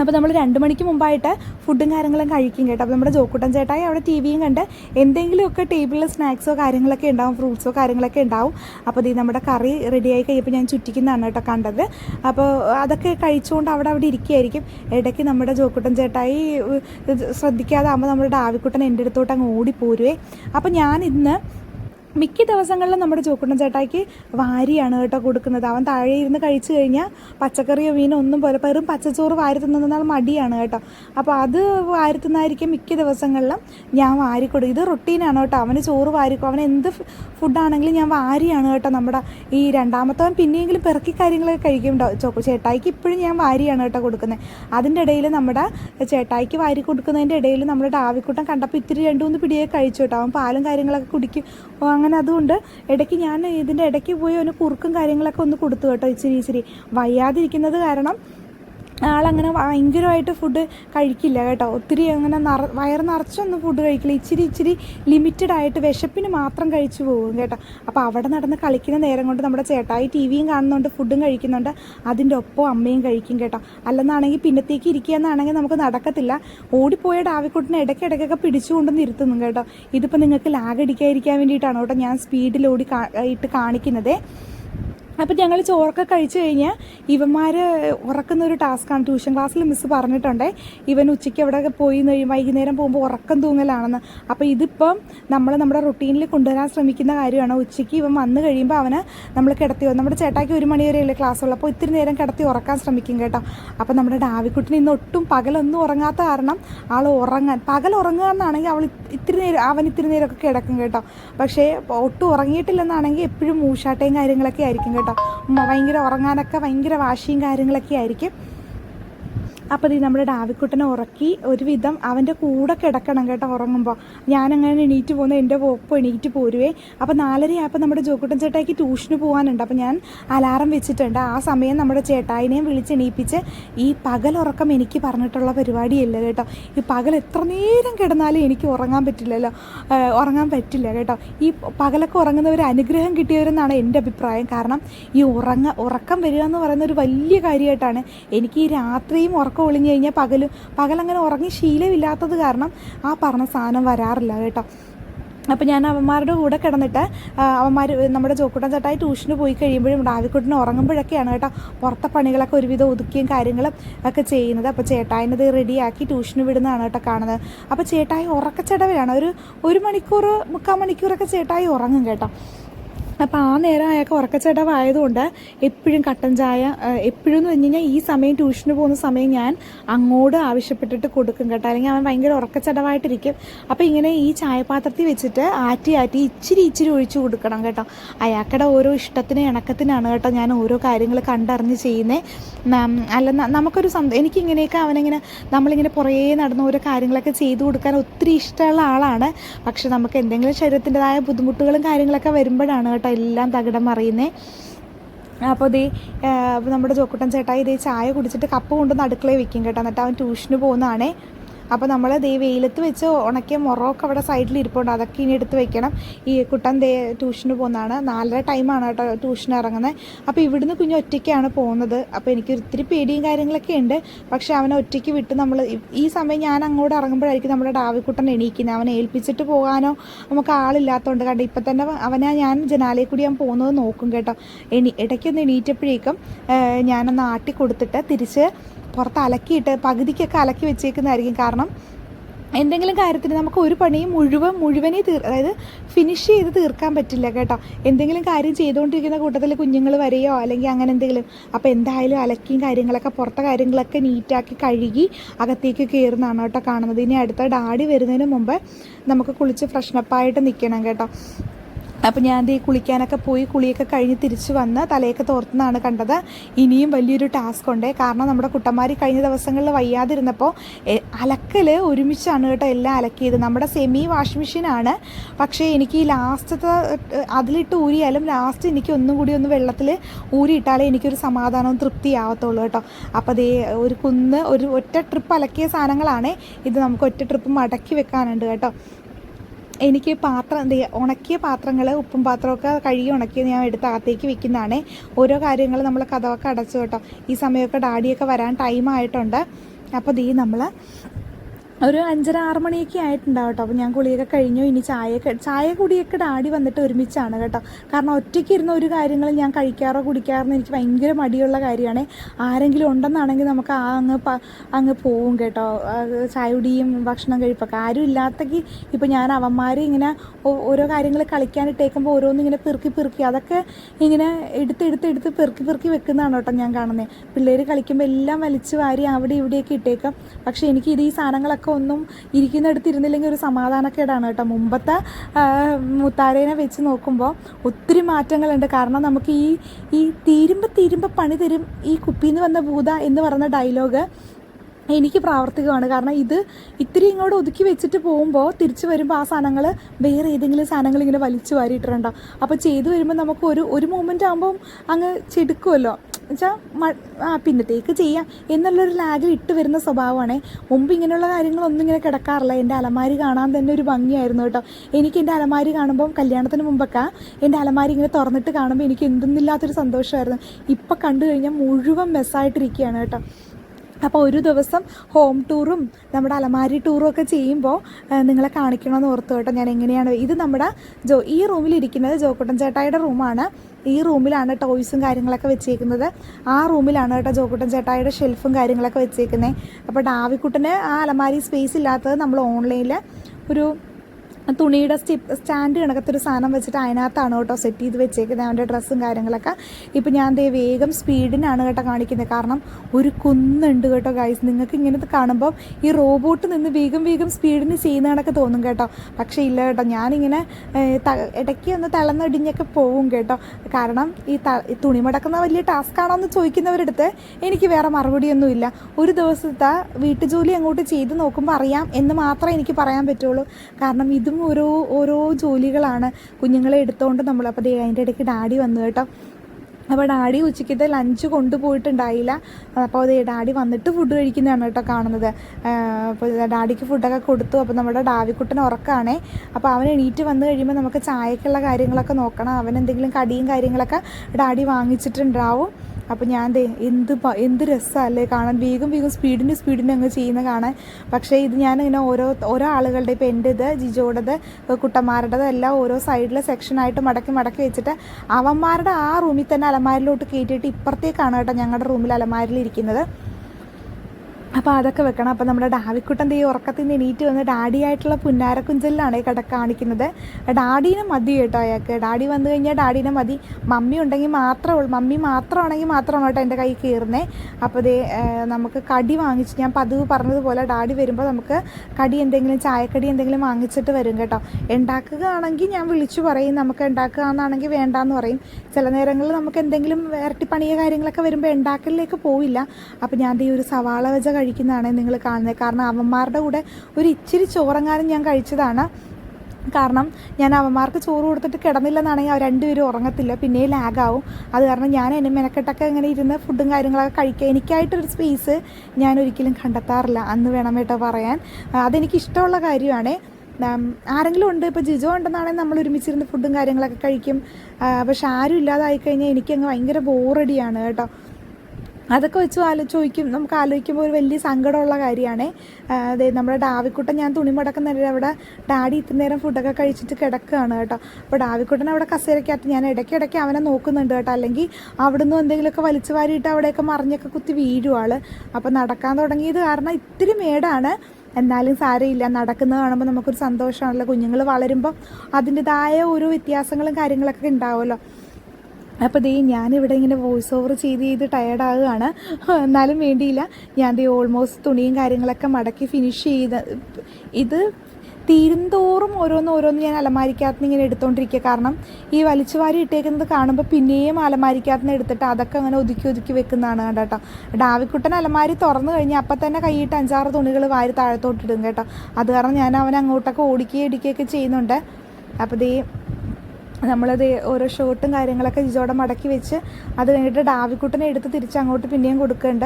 [SPEAKER 1] അപ്പോൾ നമ്മൾ രണ്ട് മണിക്ക് മുമ്പായിട്ട് ഫുഡും കാര്യങ്ങളും കഴിക്കും കേട്ടോ. അപ്പോൾ നമ്മുടെ ജോക്കുട്ടൻ ചേട്ടായി അവിടെ ടി വിയും കണ്ട് എന്തെങ്കിലുമൊക്കെ ടേബിളിൽ സ്നാക്സോ കാര്യങ്ങളൊക്കെ ഉണ്ടാവും ഫ്രൂട്ട്സോ കാര്യങ്ങളൊക്കെ ഉണ്ടാവും. അപ്പോൾ ഇത് നമ്മുടെ കറി റെഡിയായി കഴിയുമ്പോൾ ഞാൻ ചുറ്റിക്കുന്നതാണ് കേട്ടോ കണ്ടത്. അപ്പോൾ അതൊക്കെ കഴിച്ചുകൊണ്ട് അവിടെ അവിടെ ഇരിക്കുകയായിരിക്കും ഇടയ്ക്ക് നമ്മുടെ ജോക്കുട്ടൻ ചേട്ടായി ശ്രദ്ധിക്കാതാകുമ്പോൾ നമ്മുടെ ഡാവിക്കുട്ടൻ എന്റെ അടുത്തോട്ട് അങ്ങ് ഓടിപ്പോരുവേ. അപ്പോൾ ഞാൻ ഇന്ന് മിക്ക ദിവസങ്ങളിലും നമ്മുടെ ചോക്കുണ്ടൻ ചേട്ടായിക്ക് വാരിയാണ് കേട്ടോ കൊടുക്കുന്നത്. അവൻ താഴെ ഇരുന്ന് കഴിച്ചു കഴിഞ്ഞാൽ പച്ചക്കറിയോ മീനോ ഒന്നും പോലെ വെറും പച്ചച്ചോറ് വാരി തിന്നുന്നാൽ മടിയാണ് കേട്ടോ. അപ്പോൾ അത് വാരി തിന്നായിരിക്കും മിക്ക ദിവസങ്ങളിലും ഞാൻ വാരി കൊടുക്കും. ഇത് റൊട്ടീനാണ് കേട്ടോ. അവന് ചോറ് വാരിക്കും. അവൻ എന്ത് ഫുഡാണെങ്കിലും ഞാൻ വാരിയാണ് കേട്ടോ നമ്മുടെ ഈ രണ്ടാമത്തവൻ പിന്നെയെങ്കിലും പിറക്കി കാര്യങ്ങളൊക്കെ കഴിക്കും ചോക്കു ചേട്ടായിക്ക് ഇപ്പോഴും ഞാൻ വാരിയാണ് കേട്ടോ കൊടുക്കുന്നത്. അതിന്റെ ഇടയിൽ നമ്മുടെ ചേട്ടായിക്ക് വാരി കൊടുക്കുന്നതിന്റെ ഇടയിൽ നമ്മുടെ ഡാവിക്കുട്ടൻ കണ്ടപ്പോൾ ഇത്തിരി രണ്ട് മൂന്ന് പിടിയൊക്കെ കഴിച്ചു കേട്ടോ. അവൻ പാലും കാര്യങ്ങളൊക്കെ കുടിക്കും. അങ്ങനെ അതുകൊണ്ട് ഇടയ്ക്ക് ഞാൻ ഇതിന്റെ ഇടയ്ക്ക് പോയി അവന് കുറുക്കും കാര്യങ്ങളൊക്കെ ഒന്ന് കൊടുത്തു കേട്ടോ ഇച്ചിരി ഇച്ചിരി. വയ്യാതിരിക്കുന്നത് കാരണം ആളങ്ങനെ ഭയങ്കരമായിട്ട് ഫുഡ് കഴിക്കില്ല കേട്ടോ. ഒത്തിരി അങ്ങനെ നിറ വയറ് നിറച്ചൊന്നും ഫുഡ് കഴിക്കില്ല. ഇച്ചിരി ഇച്ചിരി ലിമിറ്റഡ് ആയിട്ട് വിശപ്പിന് മാത്രം കഴിച്ചു പോകും കേട്ടോ. അപ്പോൾ അവിടെ നടന്ന് കളിക്കുന്ന നേരം കൊണ്ട് നമ്മുടെ ചേട്ടായി ടി വിയും കാണുന്നുണ്ട് ഫുഡും കഴിക്കുന്നുണ്ട്. അതിന്റെ ഒപ്പം അമ്മയും കഴിക്കും കേട്ടോ. അല്ലെന്നാണെങ്കിൽ പിന്നത്തേക്ക് ഇരിക്കുക എന്നാണെങ്കിൽ നമുക്ക് നടക്കത്തില്ല. ഓടിപ്പോയ ഡാവിക്കുട്ടിനെ ഇടയ്ക്കിടയ്ക്കൊക്കെ പിടിച്ചുകൊണ്ട് ഇരുത്തുന്നു കേട്ടോ. ഇതിപ്പോൾ നിങ്ങൾക്ക് ലാഗ് അടിക്കാതിരിക്കാൻ വേണ്ടിയിട്ടാണ് കേട്ടോ ഞാൻ സ്പീഡിൽ ഓടി ഇട്ട് കാണിക്കുന്നത്. അപ്പം ഞങ്ങൾ ചോറൊക്കെ കഴിച്ചു കഴിഞ്ഞാൽ ഇവന്മാർ ഉറക്കുന്ന ഒരു ടാസ്ക്കാണ് ട്യൂഷൻ ക്ലാസ്സിൽ മിസ്സ് പറഞ്ഞിട്ടുണ്ടേ. ഇവൻ ഉച്ചയ്ക്ക് അവിടെ പോയി വൈകുന്നേരം പോകുമ്പോൾ ഉറക്കം തൂങ്ങലാണെന്ന്. അപ്പോൾ ഇതിപ്പം നമ്മൾ നമ്മുടെ റുട്ടീനിൽ കൊണ്ടുവരാൻ ശ്രമിക്കുന്ന കാര്യമാണ്. ഉച്ചയ്ക്ക് ഇവൻ വന്നു കഴിയുമ്പോൾ അവന് നമ്മൾ കിടത്തി നമ്മുടെ ചേട്ടാക്കി ഒരു മണി വരെയല്ലേ ക്ലാസ് ഉള്ളൂ. അപ്പോൾ ഇത്തിരി നേരം കിടത്തി ഉറക്കാൻ ശ്രമിക്കും കേട്ടോ. അപ്പോൾ നമ്മുടെ ഡാവിക്കുട്ടിന് ഇന്ന് ഒട്ടും പകലൊന്നും ഉറങ്ങാത്ത കാരണം ആൾ ഉറങ്ങാൻ പകൽ ഉറങ്ങുക എന്നാണെങ്കിൽ അവൾ ഇത്തിരി നേരം അവൻ ഇത്തിരി നേരമൊക്കെ കിടക്കും കേട്ടോ. പക്ഷേ ഒട്ടും ഉറങ്ങിയിട്ടില്ലെന്നാണെങ്കിൽ എപ്പോഴും മൂഷാട്ടയും കാര്യങ്ങളൊക്കെ ആയിരിക്കും കേട്ടോ. ഉമ്മ ഭയങ്കര ഉറങ്ങാനൊക്കെ ഭയങ്കര വാശിയും കാര്യങ്ങളൊക്കെ ആയിരിക്കും. അപ്പോൾ ഈ നമ്മുടെ ഡാവിക്കുട്ടനെ ഉറക്കി ഒരുവിധം അവന്റെ കൂടെ കിടക്കണം കേട്ടോ ഉറങ്ങുമ്പോൾ ഞാനങ്ങനെ എണീറ്റ് പോകുന്ന എന്റെ ഒപ്പം എണീറ്റ് പോരുവേ. അപ്പോൾ നാലരയായപ്പോൾ നമ്മുടെ ജോക്കുട്ടൻ ചേട്ടായിക്ക് ട്യൂഷന് പോകാനുണ്ട് അപ്പോൾ ഞാൻ അലാറം വെച്ചിട്ടുണ്ട്. ആ സമയം നമ്മുടെ ചേട്ടായിനെയും വിളിച്ച് എണീപ്പിച്ച് ഈ ഉറക്കം എനിക്ക് പറഞ്ഞിട്ടുള്ള പരിപാടിയല്ല കേട്ടോ. ഈ പകൽ എത്ര നേരം കിടന്നാലും എനിക്ക് ഉറങ്ങാൻ പറ്റില്ലല്ലോ. ഉറങ്ങാൻ പറ്റില്ല കേട്ടോ. ഈ പകലൊക്കെ ഉറങ്ങുന്നവർ അനുഗ്രഹം കിട്ടിയവരെന്നാണ് എന്റെ അഭിപ്രായം. കാരണം ഈ ഉറങ്ങ ഉറക്കം വരിക എന്ന് പറയുന്ന ഒരു വലിയ കാര്യമായിട്ടാണ് എനിക്ക് ഈ രാത്രിയും ഉറക്കം ഒളിഞ്ഞു കഴിഞ്ഞാൽ പകലും പകലങ്ങനെ ഉറങ്ങി ശീലമില്ലാത്തത് കാരണം ആ പറഞ്ഞ സാധനം വരാറില്ല കേട്ടോ. അപ്പോൾ ഞാൻ അവന്മാരുടെ കൂടെ കിടന്നിട്ട് അവന്മാർ നമ്മുടെ ചോക്കുട്ടൻ ചേട്ടായി ട്യൂഷന് പോയി കഴിയുമ്പോഴും ഡാവിക്കുട്ടിന് ഉറങ്ങുമ്പോഴൊക്കെയാണ് കേട്ടോ പുറത്തെ പണികളൊക്കെ ഒരുവിധം ഒതുക്കിയും കാര്യങ്ങളും ഒക്കെ ചെയ്യുന്നത്. അപ്പോൾ ചേട്ടായിനത് റെഡിയാക്കി ട്യൂഷന് വിടുന്നതാണ് കേട്ടോ കാണുന്നത്. അപ്പോൾ ചേട്ടായി ഉറക്കച്ചടവിലാണ്. ഒരു ഒരു മണിക്കൂർ മുക്കാൽ മണിക്കൂറൊക്കെ ചേട്ടായി ഉറങ്ങും കേട്ടോ. അപ്പോൾ ആ നേരം അയാൾക്ക് ഉറക്കച്ചടവായതുകൊണ്ട് എപ്പോഴും കട്ടൻ ചായ എപ്പോഴും എന്ന് പറഞ്ഞു ഈ സമയം ട്യൂഷന് പോകുന്ന സമയം ഞാൻ അങ്ങോട്ട് ആവശ്യപ്പെട്ടിട്ട് കൊടുക്കും കേട്ടോ. അല്ലെങ്കിൽ അവൻ ഭയങ്കര ഉറക്കച്ചടവായിട്ടിരിക്കും. അപ്പോൾ ഇങ്ങനെ ഈ ചായപാത്രത്തിൽ വെച്ചിട്ട് ആറ്റി ആറ്റി ഇച്ചിരി ഇച്ചിരി ഒഴിച്ചു കൊടുക്കണം കേട്ടോ. അയാൾക്കടെ ഓരോ ഇഷ്ടത്തിന് ഇണക്കത്തിനാണ് കേട്ടോ ഞാൻ ഓരോ കാര്യങ്ങൾ കണ്ടറിഞ്ഞ് ചെയ്യുന്നത് അല്ല നമുക്കൊരു സന്തോഷം എനിക്കിങ്ങനെയൊക്കെ അവനിങ്ങനെ നമ്മളിങ്ങനെ പുറകെ നടന്ന ഓരോ കാര്യങ്ങളൊക്കെ ചെയ്തു കൊടുക്കാൻ ഒത്തിരി ഇഷ്ടമുള്ള ആളാണ്. പക്ഷെ നമുക്ക് എന്തെങ്കിലും ശരീരത്തിന്റെതായ ബുദ്ധിമുട്ടുകളും കാര്യങ്ങളൊക്കെ വരുമ്പോഴാണ് കേട്ടോ എല്ലാം തകിടം മറിയുന്നേ. അപ്പോൾ അപ്പോൾ നമ്മുടെ ജോക്കുട്ടൻ ചേട്ടാ ഇതേ ചായ കുടിച്ചിട്ട് കപ്പ് കൊണ്ടുവന്ന് അടുക്കളയിൽ വെക്കും കേട്ടോ. എന്നിട്ട് അവൻ ട്യൂഷന് പോകുന്നതാണേ. അപ്പോൾ നമ്മൾ ദേ വെയിലത്ത് വെച്ച് ഉണക്കിയ മുറമൊക്കെ അവിടെ സൈഡിൽ ഇരിപ്പുണ്ട്. അതൊക്കെ ഇനി എടുത്ത് വെക്കണം. ഈ കുട്ടൻ ദേ ട്യൂഷന് പോകുന്നതാണ്. നാലര ടൈമാണ് കേട്ടോ ട്യൂഷൻ ഇറങ്ങുന്നത്. അപ്പോൾ ഇവിടുന്ന് കുഞ്ഞ് ഒറ്റയ്ക്കാണ് പോകുന്നത്. അപ്പോൾ എനിക്ക് ഒത്തിരി പേടിയും കാര്യങ്ങളൊക്കെ ഉണ്ട്. പക്ഷേ അവനെ ഒറ്റയ്ക്ക് വിട്ട് നമ്മൾ ഈ സമയം ഞാൻ അങ്ങോട്ട് ഇറങ്ങുമ്പോഴായിരിക്കും നമ്മുടെ ഡാവിക്കുട്ടൻ എണീക്കുന്നത്. അവനെ ഏൽപ്പിച്ചിട്ട് പോകാനോ നമുക്ക് ആളില്ലാത്തതുകൊണ്ട് കണ്ട് ഇപ്പം തന്നെ അവനെ ഞാൻ ജനാലയിൽ കൂടി ഞാൻ പോകുന്നത് നോക്കും കേട്ടോ. എണി ഇടയ്ക്കൊന്ന് എണീറ്റപ്പോഴേക്കും ഞാനൊന്ന് ആട്ടി കൊടുത്തിട്ട് തിരിച്ച് പുറത്ത് അലക്കിയിട്ട് പകുതിക്കൊക്കെ അലക്കി വെച്ചേക്കുന്നതായിരിക്കും. കാരണം എന്തെങ്കിലും കാര്യത്തിന് നമുക്ക് ഒരു പണിയും മുഴുവൻ മുഴുവനെ തീർ അതായത് ഫിനിഷ് ചെയ്ത് തീർക്കാൻ പറ്റില്ല കേട്ടോ. എന്തെങ്കിലും കാര്യം ചെയ്തുകൊണ്ടിരിക്കുന്ന കൂട്ടത്തിൽ കുഞ്ഞുങ്ങൾ വരെയോ അല്ലെങ്കിൽ അങ്ങനെ എന്തെങ്കിലും. അപ്പോൾ എന്തായാലും അലക്കിയും കാര്യങ്ങളൊക്കെ പുറത്തെ കാര്യങ്ങളൊക്കെ നീറ്റാക്കി കഴുകി അകത്തേക്ക് കയറുന്നതാണ് കേട്ടോ കാണുന്നത്. ഇനി അടുത്ത ഡാഡി വരുന്നതിന് മുമ്പ് നമുക്ക് കുളിച്ച് ഫ്രഷ്നപ്പായിട്ട് നിൽക്കണം കേട്ടോ. അപ്പോൾ ഞാൻ ഈ കുളിക്കാനൊക്കെ പോയി കുളിയൊക്കെ കഴിഞ്ഞ് തിരിച്ച് വന്ന് തലയൊക്കെ തോർത്തുന്നതാണ് കണ്ടത്. ഇനിയും വലിയൊരു ടാസ്ക് ഉണ്ട്. കാരണം നമ്മുടെ കുട്ടന്മാർ കഴിഞ്ഞ ദിവസങ്ങളിൽ വയ്യാതിരുന്നപ്പോൾ അലക്കൽ ഒരുമിച്ചാണ് കേട്ടോ എല്ലാം അലക്കിയത്. നമ്മുടെ സെമി വാഷിംഗ് മെഷീനാണ് പക്ഷേ എനിക്ക് ഈ ലാസ്റ്റത്തെ അതിലിട്ട് ഊരിയാലും ലാസ്റ്റ് എനിക്ക് ഒന്നും കൂടി ഒന്ന് വെള്ളത്തിൽ ഊരിയിട്ടാലേ എനിക്കൊരു സമാധാനവും തൃപ്തിയാവത്തുള്ളൂ കേട്ടോ. അപ്പോൾ അതേ ഒരു കുന്ന് ഒരു ഒറ്റ ട്രിപ്പ് അലക്കിയ സാധനങ്ങളാണ്. ഇത് നമുക്ക് ഒറ്റ ട്രിപ്പ് മടക്കി വെക്കാനുണ്ട് കേട്ടോ. എനിക്ക് പാത്രം ഉണക്കിയ പാത്രങ്ങൾ ഉപ്പും പാത്രമൊക്കെ കഴുകി ഉണക്കി ഞാൻ എടുത്ത് അകത്തേക്ക് വെക്കുന്നതാണ്. ഓരോ കാര്യങ്ങൾ നമ്മൾ കഥവൊക്കെ അടച്ചു കേട്ടോ. ഈ സമയമൊക്കെ ഡാഡിയൊക്കെ വരാൻ ടൈം ആയിട്ടുണ്ട്. അപ്പോൾ ദീ നമ്മൾ ഒരു അഞ്ചര ആറ് മണിയൊക്കെ ആയിട്ടുണ്ടാവും കേട്ടോ. അപ്പോൾ ഞാൻ കുളിയൊക്കെ കഴിഞ്ഞു. ഇനി ചായയൊക്കെ ചായ കുടിയൊക്കെ ഡാഡി വന്നിട്ട് ഒരുമിച്ചാണ് കേട്ടോ. കാരണം ഒറ്റയ്ക്ക് ഇരുന്ന ഒരു കാര്യങ്ങളും ഞാൻ കഴിക്കാറോ കുടിക്കാറോ എനിക്ക് ഭയങ്കര മടിയുള്ള കാര്യമാണ്. ആരെങ്കിലും ഉണ്ടെന്നാണെങ്കിൽ നമുക്ക് ആ അങ്ങ് അങ്ങ് പോവും കേട്ടോ. ചായ കുടിയും ഭക്ഷണം കഴിപ്പൊക്കെ. ആരും ഇല്ലാത്തക്ക് ഇപ്പോൾ ഞാൻ അവന്മാരെ ഇങ്ങനെ ഓരോ കാര്യങ്ങൾ കളിക്കാനിട്ടേക്കുമ്പോൾ ഓരോന്നും ഇങ്ങനെ പെറുക്കി പെറുക്കി അതൊക്കെ ഇങ്ങനെ എടുത്ത് എടുത്ത് എടുത്ത് പെറുക്കി പെറുക്കി വെക്കുന്നതാണ് കേട്ടോ ഞാൻ കാണുന്നത് പിള്ളേർ കളിക്കുമ്പോൾ എല്ലാം വലിച്ചു വാരി അവിടെ ഇവിടെയൊക്കെ ഇട്ടേക്കാം. പക്ഷേ എനിക്ക് ഇത് ഈ സാധനങ്ങളൊക്കെ ഒന്നും ഇരിക്കുന്നിടത്ത് ഇരുന്നില്ലെങ്കിൽ ഒരു സമാധാനക്കേടാണ് കേട്ടോ. മുമ്പത്തെ മുത്താരേനെ വെച്ച് നോക്കുമ്പോൾ ഒത്തിരി മാറ്റങ്ങളുണ്ട്. കാരണം നമുക്ക് ഈ ഈ തീരുമ്പോൾ തീരുമ്പോൾ പണി തരും ഈ കുപ്പിന്ന് വന്ന ഭൂത എന്ന് പറയുന്ന ഡയലോഗ് എനിക്ക് പ്രാവർത്തികമാണ്. കാരണം ഇത് ഇത്തിരി ഇങ്ങോട്ട് ഒതുക്കി വെച്ചിട്ട് പോകുമ്പോൾ തിരിച്ചു വരുമ്പോൾ ആ സാധനങ്ങൾ വേറെ ഏതെങ്കിലും സാധനങ്ങൾ ഇങ്ങനെ വലിച്ചു വാരിയിട്ടുണ്ടാവും അപ്പോൾ ചെയ്തു വരുമ്പോൾ നമുക്ക് ഒരു ഒരു മൂമെന്റ് ആകുമ്പം അങ്ങ് ചെടുക്കുമല്ലോ വെച്ചാൽ പിന്നത്തേക്ക് ചെയ്യാം. എന്നുള്ളൊരു ലാഗ് ഇട്ട് വരുന്ന സ്വഭാവമാണ്. മുമ്പ് ഇങ്ങനെയുള്ള കാര്യങ്ങളൊന്നും ഇങ്ങനെ കിടക്കാറില്ല. എന്റെ അലമാരി കാണാൻ തന്നെ ഒരു ഭംഗിയായിരുന്നു കേട്ടോ. എനിക്ക് എന്റെ അലമാരി കാണുമ്പോൾ കല്യാണത്തിന് മുമ്പൊക്കെ എന്റെ അലമാരി ഇങ്ങനെ തുറന്നിട്ട് കാണുമ്പോൾ എനിക്ക് എന്തെന്നില്ലാത്തൊരു സന്തോഷമായിരുന്നു. ഇപ്പം കണ്ടു കഴിഞ്ഞാൽ മുഴുവൻ മെസ്സായിട്ടിരിക്കുകയാണ് കേട്ടോ. അപ്പോൾ ഒരു ദിവസം ഹോം ടൂറും നമ്മുടെ അലമാരി ടൂറും ഒക്കെ ചെയ്യുമ്പോൾ നിങ്ങളെ കാണിക്കണമെന്ന് ഓർത്തു കേട്ടോ ഞാൻ എങ്ങനെയാണ്. ഇത് നമ്മുടെ ജോ ഈ റൂമിലിരിക്കുന്നത് ജോക്കുട്ടൻ ചേട്ടായിയുടെ റൂമാണ് ഈ റൂമിലാണ് ടോയ്സും കാര്യങ്ങളൊക്കെ വെച്ചേക്കുന്നത്. ആ റൂമിലാണ് കേട്ടോ ജോക്കുട്ടൻ ചേട്ടായിയുടെ ഷെൽഫും കാര്യങ്ങളൊക്കെ വെച്ചേക്കുന്നത്. അപ്പോൾ ഡാവിക്കുട്ടന് ആ അലമാരി സ്പേസ് ഇല്ലാത്തത് നമ്മൾ ഓൺലൈനിൽ ഒരു തുണിയുടെ സ്റ്റിപ്പ് സ്റ്റാൻഡ് കണക്കത്തൊരു സാധനം വെച്ചിട്ട് അതിനകത്താണ് കേട്ടോ സെറ്റ് ചെയ്ത് വെച്ചേക്കുന്നത് അവന്റെ ഡ്രസ്സും കാര്യങ്ങളൊക്കെ. ഇപ്പം ഞാൻ ദേ വേഗം സ്പീഡിനാണ് കേട്ടോ കാണിക്കുന്നത്. കാരണം ഒരു കുന്നുണ്ട് കേട്ടോ ഗൈസ് നിങ്ങൾക്ക് ഇങ്ങനെ കാണുമ്പോൾ ഈ റോബോട്ട് നിന്ന് വേഗം വേഗം സ്പീഡിന് ചെയ്യുന്ന കണക്ക് തോന്നും കേട്ടോ. പക്ഷേ ഇല്ല കേട്ടോ ഞാനിങ്ങനെ ഇടയ്ക്ക് ഒന്ന് തളർന്നടിഞ്ഞൊക്കെ പോവും കേട്ടോ. കാരണം ഈ തുണി മടക്കുന്ന വലിയ ടാസ്ക് ആണോ എന്ന് ചോദിക്കുന്നവരടുത്ത് എനിക്ക് വേറെ മറുപടിയൊന്നുമില്ല. ഒരു ദിവസത്തെ വീട്ടുജോലി അങ്ങോട്ട് ചെയ്ത് നോക്കുമ്പോൾ അറിയാം എന്ന് മാത്രമേ എനിക്ക് പറയാൻ പറ്റുള്ളൂ. കാരണം ഇതും ഓരോ ഓരോ ജോലികളാണ്. കുഞ്ഞുങ്ങളെ എടുത്തുകൊണ്ട് നമ്മൾ അപ്പോൾ അതിന്റെ ഇടയ്ക്ക് ഡാഡി വന്നു കേട്ടോ. അപ്പോൾ ഡാഡി ഉച്ചയ്ക്കത്തെ ലഞ്ച് കൊണ്ടുപോയിട്ടുണ്ടായില്ല. അപ്പോൾ അത് ഡാഡി വന്നിട്ട് ഫുഡ് കഴിക്കുന്നതാണ് കേട്ടോ കാണുന്നത്. അപ്പോൾ ഡാഡിക്ക് ഫുഡൊക്കെ കൊടുത്തു. അപ്പോൾ നമ്മുടെ ഡാവിക്കുട്ടൻ ഉറക്കാണേ. അപ്പോൾ അവൻ എണീറ്റ് വന്നു കഴിയുമ്പോൾ നമുക്ക് ചായക്കുള്ള കാര്യങ്ങളൊക്കെ നോക്കണം. അവൻ എന്തെങ്കിലും കടിയും കാര്യങ്ങളൊക്കെ ഡാഡി വാങ്ങിച്ചിട്ടുണ്ടാവും. അപ്പോൾ ഞാൻ ദേ എന്ത് എന്ത് രസമല്ലേ കാണാൻ. വേഗം വേഗം സ്പീഡിന് സ്പീഡിന് അങ്ങ് ചെയ്യുന്ന കാണാൻ. പക്ഷേ ഇത് ഞാൻ ഇങ്ങനെ ഓരോ ഓരോ ആളുകളുടെ ഇപ്പോൾ എന്റെത് ജിജോടേത് കുട്ടന്മാരുടേത് എല്ലാം ഓരോ സൈഡിലെ സെക്ഷനായിട്ട് മടക്കി മടക്കി വെച്ചിട്ട് അവന്മാരുടെ ആ റൂമിൽ തന്നെ അലമാരിലോട്ട് കയറ്റിയിട്ട് ഇപ്പുറത്തേക്കാണ് കേട്ടോ ഞങ്ങളുടെ റൂമിൽ അലമാരിൽ ഇരിക്കുന്നത്. അപ്പോൾ അതൊക്കെ വെക്കണം. അപ്പോൾ നമ്മുടെ ഡാവിക്കുട്ടൻ ഈ ഉറക്കത്തിൽ നിന്ന് എണീറ്റ് വന്ന് ഡാഡിയായിട്ടുള്ള പുന്നാരക്കുഞ്ചലിലാണ് ഈ കട കാണിക്കുന്നത്. ഡാഡീനെ മതി കേട്ടോ അയാൾക്ക്. ഡാഡി വന്നു കഴിഞ്ഞാൽ ഡാഡീനെ മതി. മമ്മി ഉണ്ടെങ്കിൽ മാത്രമേ ഉള്ളൂ. മമ്മി മാത്രമാണെങ്കിൽ മാത്രമാണ് കേട്ടോ എന്റെ കൈ കയറുന്നത് അപ്പോൾ ദേ നമുക്ക് കടി വാങ്ങിച്ച് ഞാൻ പതിവ് പറഞ്ഞതുപോലെ ഡാഡി വരുമ്പോൾ നമുക്ക് കടി എന്തെങ്കിലും ചായക്കടി എന്തെങ്കിലും വാങ്ങിച്ചിട്ട് വരും കേട്ടോ. ഉണ്ടാക്കുകയാണെങ്കിൽ ഞാൻ വിളിച്ചു പറയും. നമുക്ക് ഉണ്ടാക്കുക എന്നാണെങ്കിൽ വേണ്ടാന്ന് പറയും. ചില നേരങ്ങളിൽ നമുക്ക് എന്തെങ്കിലും ഇരട്ടിപ്പണിയ കാര്യങ്ങളൊക്കെ വരുമ്പോൾ ഉണ്ടാക്കലിലേക്ക് പോവില്ല. അപ്പോൾ ഞാൻ ഈ ഒരു സവാള വെച്ച കഴിക്കുന്നതാണ് നിങ്ങൾ കാണുന്നത്. കാരണം അവന്മാരുടെ കൂടെ ഒരു ഇച്ചിരി ചോറങ്ങാനും ഞാൻ കഴിച്ചതാണ്. കാരണം ഞാൻ അവന്മാർക്ക് ചോറ് കൊടുത്തിട്ട് കിടന്നില്ലെന്നാണെങ്കിൽ അവർ രണ്ടുപേരും ഉറങ്ങത്തില്ല. പിന്നെ ലാഗാവും അത് കാരണം ഞാൻ എന്നെ മെനക്കെട്ടൊക്കെ ഇങ്ങനെ ഇരുന്ന് ഫുഡും കാര്യങ്ങളൊക്കെ കഴിക്കുക. എനിക്കായിട്ടൊരു സ്പേസ് ഞാൻ ഒരിക്കലും കണ്ടെത്താറില്ല. അന്ന് വേണം കേട്ടോ പറയാൻ. ആ, അതെനിക്ക് ഇഷ്ടമുള്ള കാര്യമാണ്. ആരെങ്കിലും ഉണ്ട്? ഇപ്പോൾ ജിജോ ഉണ്ടെന്നാണെങ്കിൽ നമ്മൾ ഒരുമിച്ചിരുന്ന് ഫുഡും കാര്യങ്ങളൊക്കെ കഴിക്കും. പക്ഷെ ആരും ഇല്ലാതായി കഴിഞ്ഞാൽ എനിക്കങ്ങ് ഭയങ്കര ബോറടിയാണ് കേട്ടോ. അതൊക്കെ വെച്ച് ആലോ ചോദിക്കും. നമുക്ക് ആലോചിക്കുമ്പോൾ ഒരു വലിയ സങ്കടമുള്ള കാര്യമാണ്. അതെ നമ്മുടെ ഡാവിക്കുട്ടൻ ഞാൻ തുണി മടക്കുന്ന അവിടെ ഡാഡി ഇത്ര നേരം ഫുഡൊക്കെ കഴിച്ചിട്ട് കിടക്കുകയാണ് കേട്ടോ. അപ്പോൾ ഡാവിക്കുട്ടൻ അവിടെ കസേരക്കകത്ത് ഞാൻ ഇടയ്ക്കിടയ്ക്ക് അവനെ നോക്കുന്നുണ്ട് കേട്ടോ. അല്ലെങ്കിൽ അവിടുന്ന് എന്തെങ്കിലുമൊക്കെ വലിച്ചു വാരിയിട്ട് അവിടെയൊക്കെ മറിഞ്ഞൊക്കെ കുത്തി വീഴുവാൾ അപ്പോൾ നടക്കാൻ തുടങ്ങിയത് കാരണം ഇത്തിരി മേടാണ്. എന്നാലും സാരമില്ല. നടക്കുന്നത് കാണുമ്പോൾ നമുക്കൊരു സന്തോഷമാണല്ലോ. കുഞ്ഞുങ്ങൾ വളരുമ്പോൾ അതിന്റെതായ ഓരോ വ്യത്യാസങ്ങളും കാര്യങ്ങളൊക്കെ ഉണ്ടാവുമല്ലോ. അപ്പോൾ ദേ ഞാനിവിടെ ഇങ്ങനെ വോയിസ് ഓവർ ചെയ്ത് ചെയ്ത് ടയർഡാകുകയാണ് എന്നാലും വേണ്ടിയില്ല. ഞാൻ ദേ ഓൾമോസ്റ്റ് തുണിയും കാര്യങ്ങളൊക്കെ മടക്കി ഫിനിഷ് ചെയ്ത് ഇത് തീരുന്തോറും ഓരോന്ന് ഓരോന്ന് ഞാൻ അലമാരിക്കകത്ത് ഇങ്ങനെ എടുത്തുകൊണ്ടിരിക്കുക കാരണം ഈ വലിച്ചു വാരി ഇട്ടേക്കുന്നത് കാണുമ്പോൾ പിന്നെയും അലമാരിക്കകത്ത് എടുത്തിട്ട് അതൊക്കെ അങ്ങനെ ഒതുക്കി ഒതുക്കി വെക്കുന്നതാണ് കേട്ടോ ഡാവിക്കുട്ടൻ അലമാരി തുറന്നു കഴിഞ്ഞാൽ അപ്പം തന്നെ കൈയിട്ട് അഞ്ചാറ് തുണികൾ വാരി താഴത്തോട്ടിടും കേട്ടോ. അത് കാരണം ഞാൻ അവൻ അങ്ങോട്ടൊക്കെ ഓടിക്കുകയും ഇടിക്കുകയൊക്കെ ചെയ്യുന്നുണ്ട്. അപ്പോൾ ദേ നമ്മളത് ഓരോ ഷോട്ടും കാര്യങ്ങളൊക്കെ ജിജോടെ മടക്കി വെച്ച് അത് കഴിഞ്ഞിട്ട് ഡാവിക്കുട്ടനെ എടുത്ത് തിരിച്ച് അങ്ങോട്ട് പിന്നെയും കൊടുക്കേണ്ട.